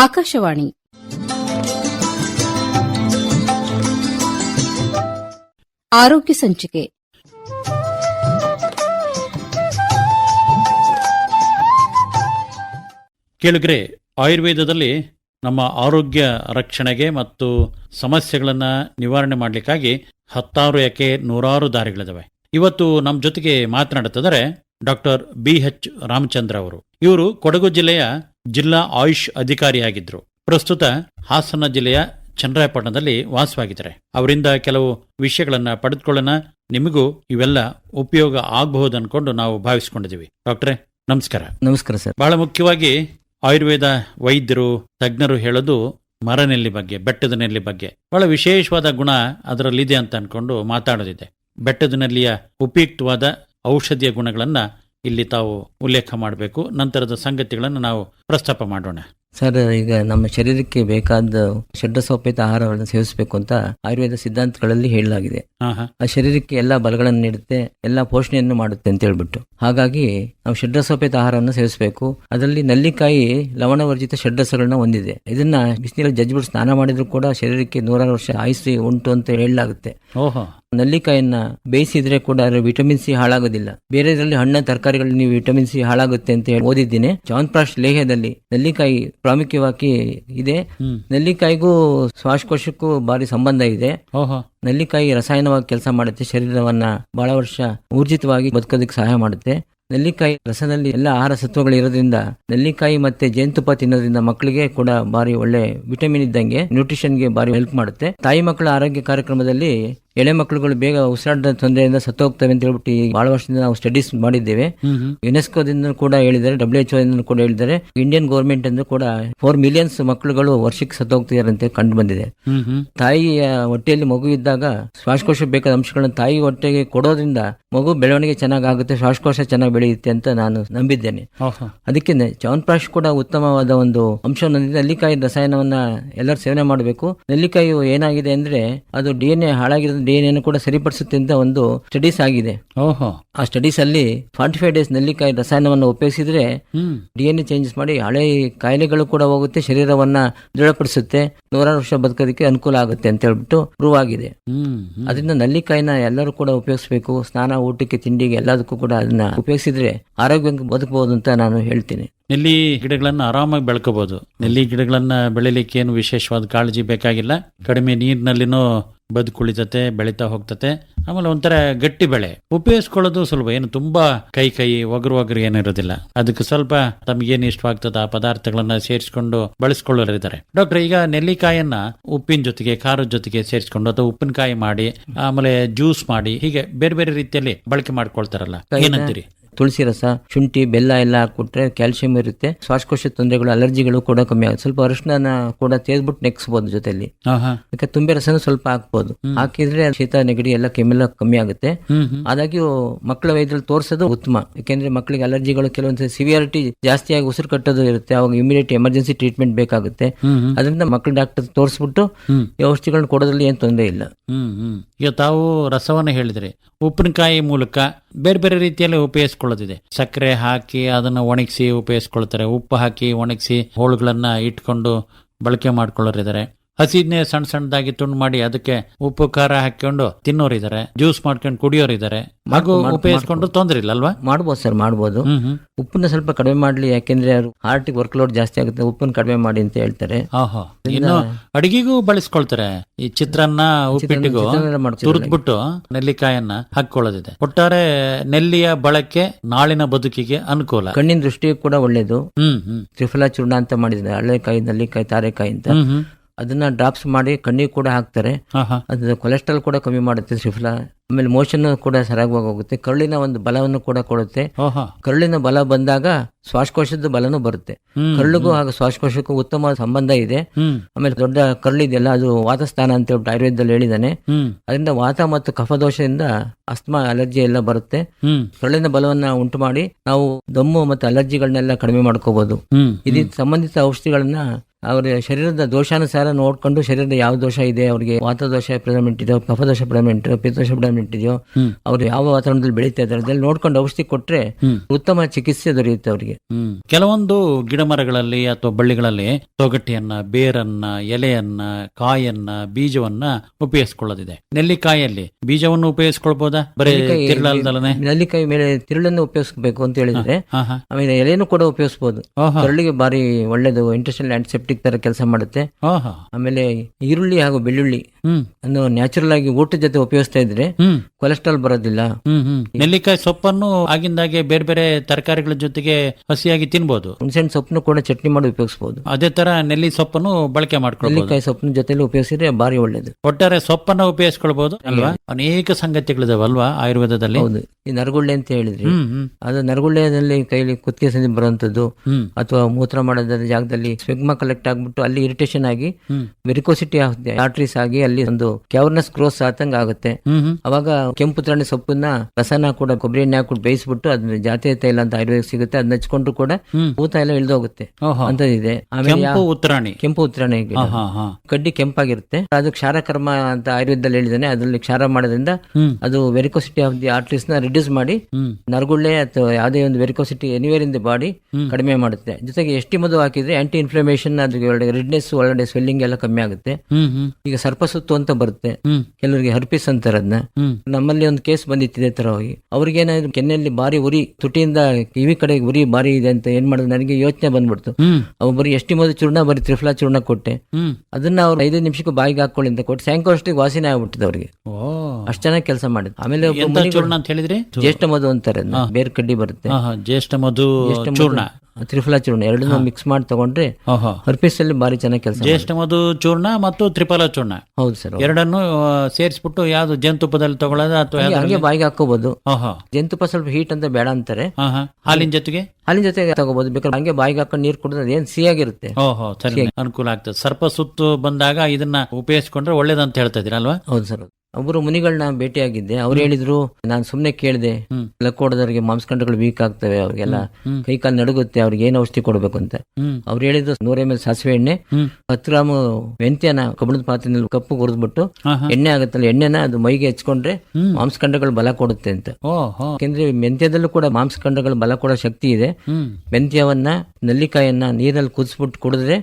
ಆಕಾಶವಾಣಿ. ಆರೋಗ್ಯ ಸಂಚಿಕೆ. ಕೇಳಿದ್ರೆ ಆಯುರ್ವೇದದಲ್ಲಿ ನಮ್ಮ ಆರೋಗ್ಯ ರಕ್ಷಣೆಗೆ ಮತ್ತು ಸಮಸ್ಯೆಗಳನ್ನು ನಿವಾರಣೆ ಮಾಡಲಿಕ್ಕಾಗಿ ಹತ್ತಾರು ಯಾಕೆ ನೂರಾರು ದಾರಿಗಳಿದಾವೆ. ಇವತ್ತು ನಮ್ಮ ಜೊತೆಗೆ ಮಾತನಾಡುತ್ತಿದ್ದಾರೆ ಡಾಕ್ಟರ್ ಬಿ ಎಚ್ ರಾಮಚಂದ್ರ ಅವರು. ಇವರು ಕೊಡಗು ಜಿಲ್ಲೆಯ ಜಿಲ್ಲಾ ಆಯುಷ್ ಅಧಿಕಾರಿಯಾಗಿದ್ದರು. ಪ್ರಸ್ತುತ ಹಾಸನ ಜಿಲ್ಲೆಯ ಚಂದ್ರಾಯಪಟ್ಟಣದಲ್ಲಿ ವಾಸವಾಗಿದ್ದಾರೆ. ಅವರಿಂದ ಕೆಲವು ವಿಷಯಗಳನ್ನ ಪಡೆದುಕೊಳ್ಳೋಣ. ನಿಮಗೂ ಇವೆಲ್ಲ ಉಪಯೋಗ ಆಗಬಹುದು ಅನ್ಕೊಂಡು ನಾವು ಭಾವಿಸ್ಕೊಂಡಿದ್ದೀವಿ. ಡಾಕ್ಟ್ರೆ ನಮಸ್ಕಾರ. ನಮಸ್ಕಾರ ಸರ್. ಬಹಳ ಮುಖ್ಯವಾಗಿ ಆಯುರ್ವೇದ ವೈದ್ಯರು ತಜ್ಞರು ಹೇಳೋದು ಮರನೆಲ್ಲಿ ಬಗ್ಗೆ ಬೆಟ್ಟದ ನೆಲ್ಲಿ ಬಗ್ಗೆ. ಬಹಳ ವಿಶೇಷವಾದ ಗುಣ ಅದರಲ್ಲಿದೆ ಅಂತ ಅನ್ಕೊಂಡು ಮಾತಾಡೋದಿದೆ. ಬೆಟ್ಟದ ನೆಲ್ಲಿಯ ಉಪಯುಕ್ತವಾದ ಔಷಧಿಯ ಗುಣಗಳನ್ನ ಇಲ್ಲಿ ತಾವು ಉಲ್ಲೇಖ ಮಾಡಬೇಕು. ನಂತರದ ಸಂಗತಿಗಳನ್ನು ನಾವು ಪ್ರಸ್ತಾಪ ಮಾಡೋಣ. ಸರ್ ಈಗ ನಮ್ಮ ಶರೀರಕ್ಕೆ ಬೇಕಾದ ಷಡ್ರಸೋಪೇತ ಆಹಾರಗಳನ್ನು ಸೇವಿಸಬೇಕು ಅಂತ ಆಯುರ್ವೇದ ಸಿದ್ಧಾಂತಗಳಲ್ಲಿ ಹೇಳಲಾಗಿದೆ. ಆ ಶರೀರಕ್ಕೆ ಎಲ್ಲಾ ಬಲಗಳನ್ನು ನೀಡುತ್ತೆ ಎಲ್ಲಾ ಪೋಷಣೆಯನ್ನು ಮಾಡುತ್ತೆ ಅಂತ ಹೇಳ್ಬಿಟ್ಟು. ಹಾಗಾಗಿ ನಾವು ಷಡ್ರಸೋಪೇತ ಆಹಾರವನ್ನು ಸೇವಿಸಬೇಕು. ಅದರಲ್ಲಿ ನಲ್ಲಿಕಾಯಿ ಲವಣವರ್ಜಿತ ಷಡ್ರಸಗಳನ್ನ ಹೊಂದಿದೆ. ಇದನ್ನ ಬಿಸಿನೀರಲ್ಲಿ ಜಜ್ಬಿಟ್ಟು ಸ್ನಾನ ಮಾಡಿದ್ರು ಕೂಡ ಶರೀರಕ್ಕೆ ನೂರಾರು ವರ್ಷ ಆಯುಸ್ಸು ಉಂಟು ಅಂತ ಹೇಳಲಾಗುತ್ತೆ. ಓಹೋ. ನಲ್ಲಿಕಾಯನ್ನ ಬೇಯಿಸಿದ್ರೆ ಕೂಡ ಅದರ ವಿಟಮಿನ್ ಸಿ ಹಾಳಾಗೋದಿಲ್ಲ. ಬೇರೆದರಲ್ಲಿ ಹಣ್ಣು ತರಕಾರಿಗಳಲ್ಲಿ ನೀವು ವಿಟಮಿನ್ ಸಿ ಹಾಳಾಗುತ್ತೆ ಅಂತ ಹೇಳಿ ಓದಿದ್ದೀನಿ. ಚಾವನ್ಪ್ರಾಶ್ ಲೇಹ್ಯದಲ್ಲಿ ನೆಲ್ಲಿಕಾಯಿ ಪ್ರಾಮುಖ್ಯವಾಗಿ ಇದೆ. ನೆಲ್ಲಿಕಾಯಿಗೂ ಶ್ವಾಸಕೋಶಕ್ಕೂ ಭಾರಿ ಸಂಬಂಧ ಇದೆ. ನೆಲ್ಲಿಕಾಯಿ ರಸಾಯನವಾಗಿ ಕೆಲಸ ಮಾಡುತ್ತೆ. ಶರೀರವನ್ನ ಬಹಳ ವರ್ಷ ಊರ್ಜಿತವಾಗಿ ಬದುಕೋದಕ್ಕೆ ಸಹಾಯ ಮಾಡುತ್ತೆ. ನೆಲ್ಲಿಕಾಯಿ ರಸದಲ್ಲಿ ಎಲ್ಲ ಆಹಾರ ಸತ್ವಗಳು ಇರೋದ್ರಿಂದ ನೆಲ್ಲಿಕಾಯಿ ಮತ್ತೆ ಜೇನುತುಪ್ಪ ತಿನ್ನೋದ್ರಿಂದ ಮಕ್ಕಳಿಗೆ ಕೂಡ ಭಾರಿ ಒಳ್ಳೆ ವಿಟಮಿನ್ ಇದ್ದಂಗೆ ನ್ಯೂಟ್ರಿಷನ್ಗೆ ಭಾರಿ ಹೆಲ್ಪ್ ಮಾಡುತ್ತೆ. ತಾಯಿ ಮಕ್ಕಳ ಆರೋಗ್ಯ ಕಾರ್ಯಕ್ರಮದಲ್ಲಿ ಎಳೆ ಮಕ್ಕಳುಗಳು ಬೇಗ ಉಸಿರಾಟದ ತೊಂದರೆಯಿಂದ ಸತ್ತೋಗ್ತವೆ ಅಂತ ಹೇಳ್ಬಿಟ್ಟು ಬಹಳ ವರ್ಷದಿಂದ ನಾವು ಸ್ಟಡೀಸ್ ಮಾಡಿದ್ದೇವೆ. ಯುನೆಸ್ಕೋದಿಂದ ಕೂಡ ಹೇಳಿದ್ದಾರೆ ಡಬ್ಲ್ಯೂ ಎಚ್ ಕೂಡ ಹೇಳಿದ್ದಾರೆ. ಇಂಡಿಯನ್ ಗೌರ್ಮೆಂಟ್ ಅಂದ್ರೂ ಕೂಡ ಫೋರ್ ಮಿಲಿಯನ್ಸ್ ಮಕ್ಕಳುಗಳು ವರ್ಷಕ್ಕೆ ಅಂತ ಕಂಡು ಬಂದಿದೆ. ತಾಯಿಯ ಹೊಟ್ಟೆಯಲ್ಲಿ ಮಗು ಇದ್ದಾಗ ಶ್ವಾಸಕೋಶ ಬೇಕಾದ ಅಂಶಗಳನ್ನು ತಾಯಿ ಹೊಟ್ಟೆಗೆ ಕೊಡೋದ್ರಿಂದ ಮಗು ಬೆಳವಣಿಗೆ ಚೆನ್ನಾಗುತ್ತೆ ಶ್ವಾಸಕೋಶ ಚೆನ್ನಾಗಿ ಬೆಳೆಯುತ್ತೆ ಅಂತ ನಾನು ನಂಬಿದ್ದೇನೆ. ಅದಕ್ಕೆ ಚವನ್ಪ್ರಾಶ್ ಕೂಡ ಉತ್ತಮವಾದ ಒಂದು ಅಂಶವನ್ನು. ನೆಲ್ಲಿಕಾಯಿ ರಸಾಯನವನ್ನ ಎಲ್ಲರೂ ಸೇವನೆ ಮಾಡಬೇಕು. ನೆಲ್ಲಿಕಾಯಿ ಏನಾಗಿದೆ ಅಂದ್ರೆ ಅದು ಡಿ ಎನ್ ಎ ಹಾಳಾಗಿರೋ ಡಿ ಎನ್ ಕೂಡ ಸರಿಪಡಿಸುತ್ತೆ ಅಂತ ಒಂದು ಸ್ಟಡೀಸ್ ಆಗಿದೆ. ಓಹೋ. ಆ ಸ್ಟಡೀಸ್ ಅಲ್ಲಿ ಫಾರ್ಟಿ ಫೈವ್ ಡೇಸ್ ನೆಲ್ಲಿಕಾಯಿ ರಸಾಯನವನ್ನು ಉಪಯೋಗಿಸಿದ್ರೆ DNA D N A changes ಮಾಡಿ ಹಳೆ ಕಾಯಿಲೆಗಳು ಕೂಡ ಹೋಗುತ್ತೆ ಶರೀರವನ್ನ ದೃಢಪಡಿಸುತ್ತೆ ನೂರಾರು ವರ್ಷ ಬದುಕೋದಕ್ಕೆ ಅನುಕೂಲ ಆಗುತ್ತೆ ಅಂತ ಹೇಳ್ಬಿಟ್ಟು ಪ್ರೂವ್ ಆಗಿದೆ. ಅದರಿಂದ ನಲ್ಲಿಕಾಯಿನ ಎಲ್ಲರೂ ಕೂಡ ಉಪಯೋಗಿಸಬೇಕು ಸ್ನಾನ ಊಟಕ್ಕೆ ತಿಂಡಿಗೆ ಎಲ್ಲದಕ್ಕೂ ಕೂಡ ಅದನ್ನ ಉಪಯೋಗಿಸಿದ್ರೆ ಆರೋಗ್ಯ ಬದುಕಬಹುದು ಅಂತ ನಾನು ಹೇಳ್ತೀನಿ. ನೆಲ್ಲಿ ಗಿಡಗಳನ್ನ ಆರಾಮಾಗಿ ಬೆಳ್ಕೋಬಹುದು ನೆಲ್ಲಿ ಗಿಡಗಳನ್ನ ಬೆಳಿಲಿಕ್ಕೆ ಏನು ವಿಶೇಷವಾದ ಕಾಳಜಿ ಬೇಕಾಗಿಲ್ಲ. ಕಡಿಮೆ ನೀರಿನಲ್ಲಿನೂ ಬದುಕುಳಿತತೆ ಬೆಳೀತಾ ಹೋಗ್ತತೆ. ಆಮೇಲೆ ಒಂಥರ ಗಟ್ಟಿ ಬೆಳೆ. ಉಪಯೋಗಿಸ್ಕೊಳ್ಳೋದು ಸುಲಭ. ಏನು ತುಂಬಾ ಕೈ ಕೈ ಒಗರು ಒಗರು ಏನಿರೋದಿಲ್ಲ ಅದಕ್ಕೆ ಸ್ವಲ್ಪ ತಮಗೇನು ಇಷ್ಟವಾಗ್ತದ ಆ ಪದಾರ್ಥಗಳನ್ನ ಸೇರಿಸಿಕೊಂಡು ಬಳಸ್ಕೊಳ್ಳೋರಿದ್ದಾರೆ. ಡಾಕ್ಟರ್ ಈಗ ನೆಲ್ಲಿಕಾಯನ್ನ ಉಪ್ಪಿನ ಜೊತೆಗೆ ಖಾರದ ಜೊತೆಗೆ ಸೇರಿಸಿಕೊಂಡು ಅಥವಾ ಉಪ್ಪಿನಕಾಯಿ ಮಾಡಿ ಆಮೇಲೆ ಜ್ಯೂಸ್ ಮಾಡಿ ಹೀಗೆ ಬೇರೆ ಬೇರೆ ರೀತಿಯಲ್ಲಿ ಬಳಕೆ ಮಾಡ್ಕೊಳ್ತಾರಲ್ಲ. ಏನಂತೀರಿ? ತುಳಸಿ ರಸ ಶುಂಠಿ ಬೆಲ್ಲ ಎಲ್ಲ ಹಾಕ್ಬಿಟ್ರೆ ಕ್ಯಾಲ್ಸಿಯಂ ಇರುತ್ತೆ. ಶ್ವಾಸಕೋಶ ತೊಂದರೆಗಳು ಅಲರ್ಜಿಗಳು ಕೂಡ ಕಮ್ಮಿ ಆಗುತ್ತೆ. ಸ್ವಲ್ಪ ಅರಿಶಿನ ಕೂಡ ತೆಗೆದ್ಬಿಟ್ಟು ನೆಕ್ಸ್ಬೋದು ಜೊತೆಲಿ. ಯಾಕೆ ತುಂಬೆ ರಸನ ಸ್ವಲ್ಪ ಹಾಕ್ಬೋದು. ಹಾಕಿದ್ರೆ ಶೀತ ನೆಗಡಿ ಎಲ್ಲ ಕೆಮ್ಮೆಲ್ಲ ಕಮ್ಮಿ ಆಗುತ್ತೆ. ಆದಾಗ್ಯೂ ಮಕ್ಕಳ ವೈದ್ಯರಲ್ಲಿ ತೋರಿಸೋದು ಉತ್ತಮ. ಯಾಕೆಂದ್ರೆ ಮಕ್ಕಳಿಗೆ ಅಲರ್ಜಿಗಳು ಕೆಲವೊಂದು ಸಿವಿಯಾರಿಟಿ ಜಾಸ್ತಿಯಾಗಿ ಉಸಿರು ಕಟ್ಟೋದು ಇರುತ್ತೆ. ಅವಾಗ ಇಮಿಡಿಯೇಟ್ ಎಮರ್ಜೆನ್ಸಿ ಟ್ರೀಟ್ಮೆಂಟ್ ಬೇಕಾಗುತ್ತೆ. ಅದರಿಂದ ಮಕ್ಕಳ ಡಾಕ್ಟರ್ ತೋರಿಸ್ಬಿಟ್ಟು ಔಷಧಿಗಳನ್ನ ಕೊಡೋದ್ರಲ್ಲಿ ಏನು ತೊಂದರೆ ಇಲ್ಲ. ಈಗ ತಾವು ರಸವನ್ನ ಹೇಳಿದ್ರಿ. ಉಪ್ಪಿನಕಾಯಿ ಮೂಲಕ ಬೇರೆ ಬೇರೆ ರೀತಿಯಲ್ಲಿ ಉಪಯೋಗಿಸ್ಕೊಳ್ಳೋದಿದೆ. ಸಕ್ಕರೆ ಹಾಕಿ ಅದನ್ನು ಒಣಗಿಸಿ ಉಪಯೋಗಿಸ್ಕೊಳ್ತಾರೆ. ಉಪ್ಪು ಹಾಕಿ ಒಣಗಿಸಿ ಹೋಳುಗಳನ್ನು ಇಟ್ಕೊಂಡು ಬಳಕೆ ಮಾಡ್ಕೊಳ್ಳೋರಿದ್ದಾರೆ. ಹಸಿದ್ನೇ ಸಣ್ಣ ಸಣ್ಣದಾಗಿ ತುಂಡು ಮಾಡಿ ಅದಕ್ಕೆ ಉಪ್ಪು ಖಾರ ಹಾಕೊಂಡು ತಿನ್ನೋರಿದ್ದಾರೆ. ಜ್ಯೂಸ್ ಮಾಡ್ಕೊಂಡು ಕುಡಿಯೋರಿದ್ದಾರೆ. ಮಗು ಉಪಯೋಗಿಸ್ಕೊಂಡು ತೊಂದ್ರೆ ಇಲ್ಲ ಅಲ್ವಾ? ಮಾಡ್ಬೋದು ಸರ್ ಮಾಡ್ಬೋದು. ಉಪ್ಪನ್ನ ಸ್ವಲ್ಪ ಕಡಿಮೆ ಮಾಡ್ಲಿ ಯಾಕೆಂದ್ರೆ ಹಾರ್ಟ್ ವರ್ಕ್ ಲೋಡ್ ಜಾಸ್ತಿ ಆಗುತ್ತೆ ಉಪ್ಪನ್ನ ಕಡಿಮೆ ಮಾಡಿ ಅಂತ ಹೇಳ್ತಾರೆ. ಆಹೋ. ಇನ್ನು ಅಡಿಗೆಗೂ ಬಳಸ್ಕೊಳ್ತಾರೆ. ಈ ಚಿತ್ರಾನ್ನ ಉಪ್ಪಿಟ್ಟಿಗೂ. ತುರಿದ್ಬಿಟ್ಟು ನೆಲ್ಲಿಕಾಯನ್ನ ಹಾಕೊಳ್ಳೋದಿದೆ ಒಟ್ಟಾರೆ ನೆಲ್ಲಿಯ ಬಳಕೆ ನಾಳಿನ ಬದುಕಿಗೆ ಅನುಕೂಲ. ಕಣ್ಣಿನ ದೃಷ್ಟಿಗೆ ಕೂಡ ಒಳ್ಳೇದು. ತ್ರಿಫಲ ಚೂರ್ಣ ಅಂತ ಮಾಡಿದ್ರೆ ಹಳೆಕಾಯಿ ನೆಲ್ಲಿಕಾಯಿ ತಾರೆಕಾಯಿ ಅಂತ. ಅದನ್ನ ಡ್ರಾಪ್ಸ್ ಮಾಡಿ ಕಣ್ಣಿಗೆ ಕೂಡ ಹಾಕ್ತಾರೆ. ಅದ್ರ ಅದು ಕೊಲೆಸ್ಟ್ರಾಲ್ ಕೂಡ ಕಮ್ಮಿ ಮಾಡುತ್ತೆ ತ್ರಿಫಲ ಆಮೇಲೆ ಮೋಷನ್ ಕೂಡ ಸರಿಯಾಗಿ ಹೋಗುತ್ತೆ. ಕರುಳಿನ ಒಂದು ಬಲವನ್ನು ಕೂಡ ಕೊಡುತ್ತೆ. ಕರುಳಿನ ಬಲ ಬಂದಾಗ ಶ್ವಾಸಕೋಶದ ಬಲನೂ ಬರುತ್ತೆ. ಕರುಳಿಗೂ ಹಾಗೂ ಶ್ವಾಸಕೋಶಕ್ಕೂ ಉತ್ತಮ ಸಂಬಂಧ ಇದೆ. ಆಮೇಲೆ ದೊಡ್ಡ ಕರುಳಿದೆಯಲ್ಲ ಅದು ವಾತಸ್ಥಾನ ಅಂತ ಹೇಳ್ಬಿಟ್ಟು ಆಯುರ್ವೇದದಲ್ಲಿ ಹೇಳಿದಾನೆ. ಅದರಿಂದ ವಾತ ಮತ್ತು ಕಫದೋಷದಿಂದ ಅಸ್ತಮಾ ಅಲರ್ಜಿ ಎಲ್ಲ ಬರುತ್ತೆ. ಕರುಳಿನ ಬಲವನ್ನ ಉಂಟು ಮಾಡಿ ನಾವು ದಮ್ಮು ಮತ್ತು ಅಲರ್ಜಿಗಳನ್ನೆಲ್ಲ ಕಡಿಮೆ ಮಾಡ್ಕೋಬಹುದು ಇದಕ್ಕೆ ಸಂಬಂಧಿತ ಔಷಧಿಗಳನ್ನ ಅವ್ರ ಶರೀರದ ದೋಷಾನುಸಾರ ನೋಡ್ಕೊಂಡು ಶರೀರದ ಯಾವ ದೋಷ ಇದೆ ಅವರಿಗೆ ವಾತದೋಷ ದೋಷ ಪ್ರೆಸಮೆಂಟ್ ಇದೆಯೋ ಕಫ ದೋಷ ಪ್ರೆಸಮೆಂಟ್ ಪಿತ್ತದೋಷ ಪ್ರೆಸಮೆಂಟ್ ಇದೆಯೋ. ಅವ್ರು ಯಾವ ವಾತಾವರಣದಲ್ಲಿ ಬೆಳೀತಾ ಇದ್ದಾರೆ ಅದ್ರಲ್ಲಿ ನೋಡ್ಕೊಂಡು ಔಷಧಿ ಕೊಟ್ಟರೆ ಉತ್ತಮ ಚಿಕಿತ್ಸೆ ದೊರೆಯುತ್ತೆ ಅವರಿಗೆ. ಕೆಲವೊಂದು ಗಿಡ ಮರಗಳಲ್ಲಿ ಅಥವಾ ಬಳ್ಳಿಗಳಲ್ಲಿ ತೊಗಟೆಯನ್ನ ಬೇರನ್ನ ಎಲೆಯನ್ನ ಕಾಯನ್ನ ಬೀಜವನ್ನ ಉಪಯೋಗಿಸಿಕೊಳ್ಳೋದಿದೆ. ನೆಲ್ಲಿಕಾಯಲ್ಲಿ ಬೀಜವನ್ನು ಉಪಯೋಗಿಸ್ಕೊಳ್ಬೋದಾ? ಬರೀ ನೆಲ್ಲಿಕಾಯಿ- ನೆಲ್ಲಿಕಾಯಿ ಮೇಲೆ ತಿರುಳನ್ನು ಉಪಯೋಗಿಸಬೇಕು ಅಂತ ಹೇಳಿದ್ರೆ ಆಮೇಲೆ ಎಲೆಯನ್ನು ಕೂಡ ಉಪಯೋಗಿಸಬಹುದು ಓಹೋ. ಕರಳಿಗೆ ಬಾರಿ ಒಳ್ಳೇದು ಇಂಟೆಸ್ಟಲ್ ಆಂಟಿಸೆಪ್ಟಿಕ್ ತರ ಕೆಲಸ ಮಾಡುತ್ತೆ. ಆಮೇಲೆ ಈರುಳ್ಳಿ ಹಾಗೂ ಬೆಳ್ಳುಳ್ಳಿ ಅನ್ನು ನ್ಯಾಚುರಲ್ ಆಗಿ ಊಟದ ಜೊತೆ ಉಪಯೋಗಿಸ್ತಾ ಇದ್ರೆ ಕೊಲೆಸ್ಟ್ರಾಲ್ ಬರೋದಿಲ್ಲ. ನೆಲ್ಲಿಕಾಯಿ ಸೊಪ್ಪನ್ನು ಆಗಿಂದಾಗೆ ಬೇರೆ ಬೇರೆ ತರಕಾರಿಗಳ ಜೊತೆಗೆ ಹಸಿಯಾಗಿ ತಿನ್ಬಹುದು ಹುಣಸೆಹಣ್ಣು ಸೊಪ್ಪನ್ನು ಕೂಡ ಚಟ್ನಿ ಮಾಡಿ ಉಪಯೋಗಿಸಬಹುದು ಅದೇ ತರ ನೆಲ್ಲಿ ಸೊಪ್ಪನ್ನು ಬಳಕೆ ಮಾಡ್ಕೊಳ್ಬಹುದು ನೆಲ್ಲಿಕಾಯಿ ಸೊಪ್ಪಿನ ಜೊತೆಲಿ ಉಪಯೋಗಿಸಿದ್ರೆ ಬಾರಿ ಒಳ್ಳೇದು. ಒಟ್ಟಾರೆ ಸೊಪ್ಪನ್ನ ಉಪಯೋಗಿಸ್ಕೊಳ್ಬಹುದು ಅಲ್ವಾ? ಅನೇಕ ಸಂಗತಿಗಳಿದಾವಲ್ವಾ ಆಯುರ್ವೇದದಲ್ಲಿ? ಹೌದು. ಈ ನರಗುಳ್ಳೆ ಅಂತ ಹೇಳಿದ್ರಿ. ಅದು ನರಗುಳ್ಳೆಯಲ್ಲಿ ಕೈಲಿ ಕುತ್ತಿಗೆ ಸಂಧಿ ಬರುವಂತದ್ದು ಅಥವಾ ಮೂತ್ರ ಮಾಡೋದ ಜಾಗದಲ್ಲಿ ಸ್ವಿಗ್ಮ ಕಲೆಕ್ಟ್ ಆಗ್ಬಿಟ್ಟು ಅಲ್ಲಿ ಇರಿಟೇಷನ್ ಆಗಿ ವೆರಿಕೋಸಿಟಿ ಆಗುತ್ತೆ ಆರ್ಟ್ರೀಸ್ ಆಗಿ ಅಲ್ಲಿ ಒಂದು ಕ್ಯಾವರ್ನಸ್ ಕ್ರೋಸ್ ಆತಂಗ ಆಗುತ್ತೆ. ಅವಾಗ ಕೆಂಪು ತರಣಿ ಸೊಪ್ಪನ್ನ ರಸನ ಕೂಡ ಕೊಬ್ಬರಿ ಎಣ್ಣೆ ಹಾಕೊಂಡು ಬೇಯಿಸ್ಬಿಟ್ಟು ಅದನ್ನ ಜಾತಿ ತೈಲ ಅಂತ ಆಯುರ್ವೇದ ಸಿಗುತ್ತೆ ಅದನ್ನ ಹಚ್ಕೊಂಡ್ರು ಕೂಡ. ಊತ ಎಲ್ಲ ಇಳಿದೋಗುತ್ತೆ ಅಂತದಿದೆ. ಆಮೇಲೆ ಉತ್ತರಾಣಿ. ಕೆಂಪು ಉತ್ತರಾಣಿ ಕಡ್ಡಿ ಕೆಂಪಾಗಿರುತ್ತೆ. ಅದು ಕ್ಷಾರಕರ್ಮ ಅಂತ ಆಯುರ್ವೇದದಲ್ಲಿ ಹೇಳಿದಾನೆ ಅದ್ರಲ್ಲಿ ಕ್ಷಾರ ಮಾಡೋದ್ರಿಂದ ಅದು ವೆರಿಕೋಸಿಟಿ ಆಫ್ ದಿ ಆರ್ಟ್ರೀಸ್ನ ರಿಡ್ಯೂಸ್ ಮಾಡಿ ನರಗುಳ್ಳೆ ಅಥವಾ ಯಾವುದೇ ಒಂದು varicosity anywhere in the body ಕಡಿಮೆ ಮಾಡುತ್ತೆ. ಜೊತೆಗೆ ಎಷ್ಟಿ ಮಧು ಹಾಕಿದ್ರೆ ಆಂಟಿ ಇನ್ಫ್ಲಮೇಷನ್ ಅದು ಒಳಗಡೆ ರೆಡ್ನೆಸ್ ಒಳಗಡೆ ಸ್ವೆಲ್ಲಿಂಗ್ ಎಲ್ಲ ಕಮ್ಮಿ ಆಗುತ್ತೆ. ಈಗ ಸರ್ಪ ಈಗ ಸರ್ಪಸುತ್ತು ಅಂತ ಬರುತ್ತೆ. ಕೆಲವರಿಗೆ ಹರ್ಪಿಸ್ ಅಂತಾರೆ ಅದನ್ನ ನಮ್ಮಲ್ಲಿ ಒಂದು ಕೇಸ್ ಬಂದಿತ್ತು ಇದೇ ತರ ಹೋಗಿ. ಅವ್ರಿಗೆ ಏನಾದ್ರು ಕೆನ್ನೆಯಲ್ಲಿ ಬಾರಿ ಉರಿ ತುಟಿಯಿಂದ ಕಿವಿ ಕಡೆ ಉರಿ ಬಾರಿ ಇದೆ ಅಂತ ಏನ್ ಮಾಡಿದ್ರು? ನನಗೆ ಯೋಚನೆ ಬಂದ್ಬಿಡ್ತು. ಬರೀ ಎಷ್ಟು ಮೊದಲು ಚೂರ್ಣ ಬರೀ ತ್ರಿಫಲಾ ಚೂರ್ಣ ಕೊಟ್ಟೆ. ಅದನ್ನ ಅವ್ರು ಐದು ನಿಮಿಷಕ್ಕೆ ಬಾಯಿಗೆ ಹಾಕೊಳ್ಳಿ ಅಂತ ಕೊಟ್ಟು ಸಾಯಂಕಾಲ ಅಷ್ಟಿಗೆ ವಾಸನೆ ಆಗ್ಬಿಟ್ಟಿದೆ ಅವ್ರಿಗೆ. ಅಷ್ಟು ಚೆನ್ನಾಗಿ ಕೆಲಸ ಮಾಡಿದ್ರು. ಆಮೇಲೆ ಚೂರ್ಣ ಅಂತ ಹೇಳಿದ್ರಿ? ಜ್ಯೇಷ್ಠ ಮಧು ಅಂತಾರೆ. ಬೇರ್ ಕಡ್ಡಿ ಬರುತ್ತೆ. ಜ್ಯೇಷ್ಠ ಮಧು, ಚೂರ್ಣ. ತ್ರಿಫಲಾ ಚೂರ್ಣ ಎರಡನ್ನೂ ಮಿಕ್ಸ್ ಮಾಡಿ ತಗೊಂಡ್ರೆ ಹರ್ಪಿಸ್ ಅಲ್ಲಿ ಬಾರಿ ಚೆನ್ನಾಗಿ ಕೆಲಸ ಜ್ಯೇಷ್ಠ ಮಧು ಚೂರ್ಣ ಮತ್ತು ತ್ರಿಫಲ ಚೂರ್ಣ. ಹೌದು ಸರ್ ಎರಡನ್ನು ಸೇರಿಸ್ಬಿಟ್ಟು ಯಾವ್ದು ಜೇನುತುಪ್ಪದಲ್ಲಿ ತಗೊಳ್ಳೋದು ಅಥವಾ ಹಂಗೆ? ಬಾಯಿಗೆ ಹಾಕೋಬಹುದು ಜೇನುತುಪ್ಪ ಸ್ವಲ್ಪ ಹೀಟ್ ಅಂತ ಬೇಡ ಅಂತಾರೆ. ಹಾಲಿನ ಜೊತೆಗೆ? ಹಾಲಿನ ಜೊತೆಗೆ ತಗೋಬಹುದು ಬೇಕಾದ್ರೆ ಹಂಗೆ ಬಾಯಿಗೆ ಹಾಕೊಂಡು ನೀರು ಕುಡಿದ್ರೆ ಅದೇನ್ ಸಿಹಿಯಾಗಿರುತ್ತೆ ಓಹೋ ಸರಿ ಅನುಕೂಲ ಆಗ್ತದೆ. ಸರ್ಪ ಸುತ್ತು ಬಂದಾಗ ಇದನ್ನ ಉಪಯೋಗಿಸ್ಕೊಂಡ್ರೆ ಒಳ್ಳೇದಂತ ಹೇಳ್ತಾ ಇದೀರಲ್ವಾ ಹೌದು ಸರ್ ಒಬ್ಬರು ಮುನಿಗಳನ್ನ ಭೇಟಿಯಾಗಿದ್ದೆ. ಅವ್ರು ಹೇಳಿದ್ರು ನಾನು ಸುಮ್ನೆ ಕೇಳಿದೆ. ಲಕ್ಕೋಡದವ್ರಿಗೆ ಮಾಂಸಖಂಡಗಳು ವೀಕ್ ಆಗ್ತವೆ ಅವ್ರಿಗೆಲ್ಲ. ಕೈ ಕಾಲು ನಡುಗುತ್ತೆ ಅವ್ರಿಗೆ ಏನು ಔಷಧಿ ಕೊಡ್ಬೇಕು ಅಂತ. ಅವ್ರು ಹೇಳಿದ್ರು ನೂರ ಎಂ ಎಲ್ ಸಾಸಿವೆ ಎಣ್ಣೆ ಹತ್ತು ಗ್ರಾಮ್ ಮೆಂತ್ಯನ ಕಬ್ಬಣದ ಪಾತ್ರೆನಲ್ಲಿ ಕಪ್ಪು ಹುರಿದ್ಬಿಟ್ಟು ಎಣ್ಣೆ ಆಗುತ್ತಲ್ಲ ಎಣ್ಣೆನ ಅದು ಮೈಗೆ ಹಚ್ಕೊಂಡ್ರೆ. ಮಾಂಸಖಂಡಗಳು ಬಲ ಕೊಡುತ್ತೆ ಅಂತ. ಯಾಕೆಂದ್ರೆ ಮೆಂತ್ಯದಲ್ಲೂ ಕೂಡ ಮಾಂಸಖಂಡಗಳು ಬಲ ಕೊಡೋ ಶಕ್ತಿ ಇದೆ. ಮೆಂತ್ಯವನ್ನ ನಲ್ಲಿಕಾಯನ್ನ ನೀರಲ್ಲಿ ಕುದಿಸ್ಬಿಟ್ಟು ಕುಡಿದ್ರೆ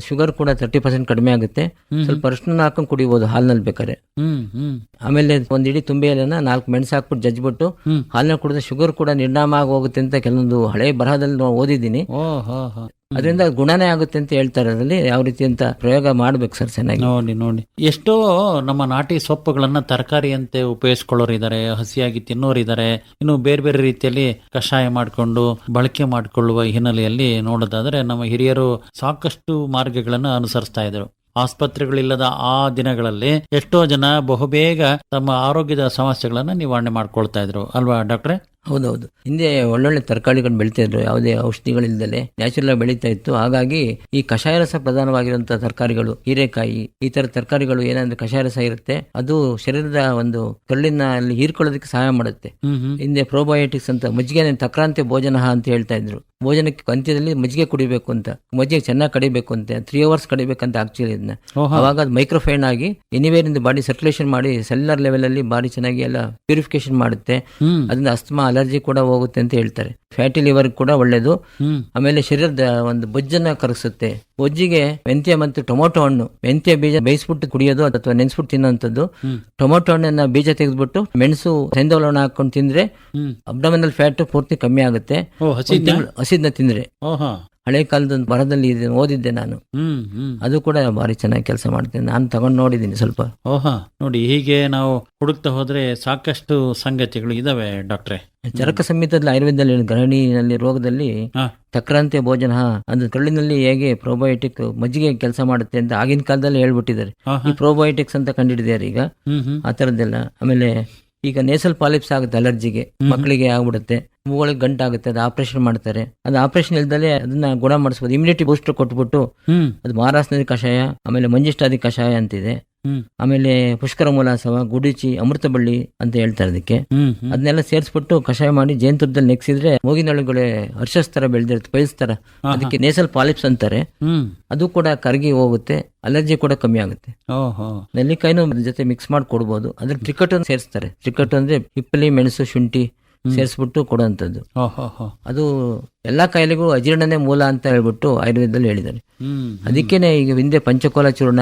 ಶುಗರ್ ಕೂಡ ತರ್ಟಿ ಪರ್ಸೆಂಟ್ ಕಡಿಮೆ ಆಗುತ್ತೆ. ಸ್ವಲ್ಪ ಅರ್ಶನ ಹಾಕೊಂಡು ಕುಡಿಬಹುದು ಹಾಲ್ನಲ್ಲಿ ಬೇಕಾದ್ರೆ. ಹ್ಮ್. ಆಮೇಲೆ ಒಂದ್ ಇಡೀ ತುಂಬೆ ಎಲೆನ ನಾಲ್ಕು ಮೆಣಸು ಹಾಕ್ಬಿಟ್ಟು ಜಜ್ಬಿಟ್ಟು ಹಾಲಿನ ಕುಡಿದ್ರೆ ಶುಗರ್ ಕೂಡ ನಿರ್ನಾಮ ಆಗಿ ಹೋಗುತ್ತೆ ಅಂತ ಕೆಲವೊಂದು ಹಳೆ ಬರಹದಲ್ಲಿ ನಾವು ಓದಿದ್ದೀನಿ. ಅದರಿಂದ ಗುಣನೇ ಆಗುತ್ತೆ ಅಂತ ಹೇಳ್ತಾರೆ. ಅದರಲ್ಲಿ ಯಾವ ರೀತಿ ಅಂತ ಪ್ರಯೋಗ ಮಾಡ್ಬೇಕು ಸರ್ ಚೆನ್ನಾಗಿ. ನೋಡಿ ನೋಡಿ. ಎಷ್ಟೋ ನಮ್ಮ ನಾಟಿ ಸೊಪ್ಪುಗಳನ್ನ ತರಕಾರಿಯಂತೆ ಉಪಯೋಗಿಸ್ಕೊಳ್ಳೋರು ಇದ್ದಾರೆ ಹಸಿಯಾಗಿ ತಿನ್ನೋರು ಇದ್ದಾರೆ ಇನ್ನು ಬೇರೆ ಬೇರೆ ರೀತಿಯಲ್ಲಿ ಕಷಾಯ ಮಾಡಿಕೊಂಡು ಬಳಕೆ ಮಾಡಿಕೊಳ್ಳುವ ಹಿನ್ನೆಲೆಯಲ್ಲಿ ನೋಡೋದಾದ್ರೆ ನಮ್ಮ ಹಿರಿಯರು ಸಾಕಷ್ಟು ಮಾರ್ಗಗಳನ್ನ ಅನುಸರಿಸ್ತಾ ಇದ್ರು. ಆಸ್ಪತ್ರೆಗಳಿಲ್ಲದ ಆ ದಿನಗಳಲ್ಲಿ ಎಷ್ಟೋ ಜನ ಬಹುಬೇಗ ತಮ್ಮ ಆರೋಗ್ಯದ ಸಮಸ್ಯೆಗಳನ್ನ ನಿವಾರಣೆ ಮಾಡ್ಕೊಳ್ತಾ ಇದ್ರು. ಅಲ್ವಾ ಡಾಕ್ಟ್ರೆ? ಹೌದೌದು. ಹಿಂದೆ ಒಳ್ಳೊಳ್ಳೆ ತರಕಾರಿಗಳು ಬೆಳೀತಾ ಇದ್ರು. ಯಾವುದೇ ಔಷಧಿಗಳಿಲ್ಲದೆ ನ್ಯಾಚುರಲ್ ಆಗಿ ಬೆಳೀತಾ ಇತ್ತು. ಹಾಗಾಗಿ ಈ ಕಷಾಯ ರಸ ಪ್ರಧಾನವಾಗಿರುವಂತಹ ತರಕಾರಿಗಳು ಹೀರೆಕಾಯಿ ಈ ತರ ತರಕಾರಿಗಳು ಏನಂದ್ರೆ ಕಷಾಯ ರಸ ಇರುತ್ತೆ ಅದು ಶರೀರದ ಒಂದು ಕರುಳಿನ ಅಲ್ಲಿ ಹೀರ್ಕೊಳ್ಳೋದಕ್ಕೆ ಸಹಾಯ ಮಾಡುತ್ತೆ. ಹಿಂದೆ ಪ್ರೋಬಯೋಟಿಕ್ಸ್ ಅಂತ ಮಜ್ಜಿಗೆ ತಕ್ರಾಂತಿ ಭೋಜನ ಅಂತ ಹೇಳ್ತಾ ಇದ್ರು. ಭೋಜನಕ್ಕೆ ಅಂತ್ಯದಲ್ಲಿ ಮಜ್ಜಿಗೆ ಕುಡಿಬೇಕು ಅಂತ. ಮಜ್ಜಿಗೆ ಚೆನ್ನಾಗಿ ಕಡಿಬೇಕು ಅಂತ. ತ್ರೀ ಅವರ್ಸ್ ಕಡಿಬೇಕಂತ ಆಕ್ಚುಲಿ ಇದನ್ನ ಅವಾಗ ಅದು ಮೈಕ್ರೋಫೈನ್ ಆಗಿ ಎನಿವೇರ್ ಇಂದ ಬಾಡಿ ಸರ್ಕ್ಯುಲೇಷನ್ ಮಾಡಿ ಸೆಲ್ಯುಲರ್ ಲೆವೆಲ್ ಅಲ್ಲಿ ಬಾಡಿ ಚೆನ್ನಾಗಿ ಎಲ್ಲ ಪ್ಯೂರಿಫಿಕೇಶನ್ ಮಾಡುತ್ತೆ. ಅದರಿಂದ ಅಸ್ತಮಾ ಅಲರ್ಜಿ ಕೂಡ ಹೋಗುತ್ತೆ ಅಂತ ಹೇಳ್ತಾರೆ. ಫ್ಯಾಟಿ ಲಿವರ್ ಕೂಡ ಒಳ್ಳೇದು. ಆಮೇಲೆ ಶರೀರದ ಒಂದು ಬೊಜ್ಜನ್ನ ಕರಗಿಸುತ್ತೆ. ಬೊಜ್ಜಿಗೆ ಮೆಂತ್ಯ ಮತ್ತು ಟೊಮೊಟೊ ಹಣ್ಣು. ಮೆಂತ್ಯ ಬೀಜ ಬೇಯಿಸ್ಬಿಟ್ಟು ಕುಡಿಯೋದು ಅಥವಾ ನೆನೆಸ್ಬಿಟ್ಟು ತಿನ್ನೋಂಥದ್ದು. ಹ್ಮ್. ಟೊಮೊಟೊ ಹಣ್ಣನ್ನ ಬೀಜ ತೆಗೆದ್ಬಿಟ್ಟು ಮೆಣಸು ಸೈಂಧವಲವನ್ನ ಹಾಕೊಂಡು ತಿಂದ್ರೆ ಅಬ್ಡಮಿನಲ್ ಫ್ಯಾಟ್ ಪೂರ್ತಿ ಕಮ್ಮಿ ಆಗುತ್ತೆ. ಹಸಿದ್ನ? ತಿಂದ್ರೆ. ಹಳೆ ಕಾಲದ ಬರದಲ್ಲಿ ಇದನ್ನು ಓದಿದ್ದೆ ನಾನು. ಅದು ಕೂಡ ಭಾರಿ ಚೆನ್ನಾಗಿ ಕೆಲಸ ಮಾಡ್ತೇನೆ ನಾನು ತಗೊಂಡು ನೋಡಿದ್ದೀನಿ ಸ್ವಲ್ಪ. ಓಹಾ ನೋಡಿ ಹೀಗೆ ನಾವು ಹುಡುಕ್ತಾ ಹೋದ್ರೆ ಸಾಕಷ್ಟು ಸಂಗತಿಗಳು ಇದಾವೆ ಡಾಕ್ಟ್ರೆ. ಚರಕ ಸಂಹಿತದಲ್ಲಿ ಆಯುರ್ವೇದದಲ್ಲಿ ಗರಣಿನಲ್ಲಿ ರೋಗದಲ್ಲಿ. ತಕ್ರಾಂತಿಯ ಭೋಜನ ಅದು ಕರುಳಿನಲ್ಲಿ ಹೇಗೆ ಪ್ರೋಬಯೋಟಿಕ್ ಮಜ್ಜಿಗೆ ಕೆಲಸ ಮಾಡುತ್ತೆ ಅಂತ ಆಗಿನ ಕಾಲದಲ್ಲಿ ಹೇಳ್ಬಿಟ್ಟಿದ್ದಾರೆ. ಈ ಪ್ರೋಬಯೋಟಿಕ್ಸ್ ಅಂತ ಕಂಡಿಡಿದ್ದಾರೆ ಈಗ. ಆ ಥರದ್ದೆಲ್ಲ. ಆಮೇಲೆ ಈಗ ನೇಸಲ್ ಪಾಲಿಪ್ಸ್ ಆಗುತ್ತೆ ಅಲರ್ಜಿಗೆ ಮಕ್ಕಳಿಗೆ ಆಗ್ಬಿಡುತ್ತೆ. ಮೂಗಳಿಗೆ ಗಂಟಾಗುತ್ತೆ ಅದು ಆಪರೇಷನ್ ಮಾಡ್ತಾರೆ. ಅದು ಆಪರೇಷನ್ ಇಲ್ದಲೆ ಅದನ್ನ ಗುಣ ಮಾಡಿಸ್ಬೋದು ಇಮ್ಯುನಿಟಿ ಬೂಸ್ಟರ್ ಕೊಟ್ಬಿಟ್ಟು ಅದು ಮಹಾರಾಷ್ಟ್ರದ ಕಷಾಯ ಆಮೇಲೆ ಮಂಜಿಷ್ಟಾದಿ ಕಷಾಯ ಅಂತಿದೆ. ಆಮೇಲೆ ಪುಷ್ಕರ ಮೂಲಾಸವ ಗುಡಿಚಿ ಅಮೃತ ಬಳ್ಳಿ ಅಂತ ಹೇಳ್ತಾರೆ ಅದಕ್ಕೆ. ಅದನ್ನೆಲ್ಲ ಸೇರಿಸ್ಬಿಟ್ಟು ಕಷಾಯ ಮಾಡಿ ಜೇನುತುಪ್ಪದಲ್ಲಿ ನೆಕ್ಸಿದ್ರೆ ಮೂಗಿನೊಳಗಡೆ ಹರ್ಷಸ್ತರ ಬೆಳೆದಿರುತ್ತೆ ಪೈಲ್ಸ್ ತರ ಅದಕ್ಕೆ ನೇಸಲ್ ಪಾಲಿಪ್ಸ್ ಅಂತಾರೆ. ಅದು ಕೂಡ ಕರಗಿ ಹೋಗುತ್ತೆ ಅಲರ್ಜಿ ಕೂಡ ಕಮ್ಮಿ ಆಗುತ್ತೆ. ನೆಲ್ಲಿಕಾಯಿನೂ ಅದ್ರ ಜೊತೆ ಮಿಕ್ಸ್ ಮಾಡಿ ಕೊಡ್ಬೋದು ಅದ್ರ ಟ್ರಿಕಟ್ ಸೇರಿಸ್ತಾರೆ. ಟ್ರಿಕಟ್ ಅಂದ್ರೆ ಹಿಪ್ಪಲಿ ಮೆಣಸು ಶುಂಠಿ ಸೇರಿಸ್ಬಿಟ್ಟು ಕೊಡುವಂಥದ್ದು. ಅದು ಎಲ್ಲಾ ಕಾಯಿಲೆಗೂ ಅಜೀರ್ಣನೇ ಮೂಲ ಅಂತ ಹೇಳ್ಬಿಟ್ಟು ಆಯುರ್ವೇದದಲ್ಲಿ ಹೇಳಿದ್ದಾರೆ. ಅದಕ್ಕೇನೆ ಈಗ ಹಿಂದೆ ಪಂಚಕೋಲ ಚೂರ್ಣ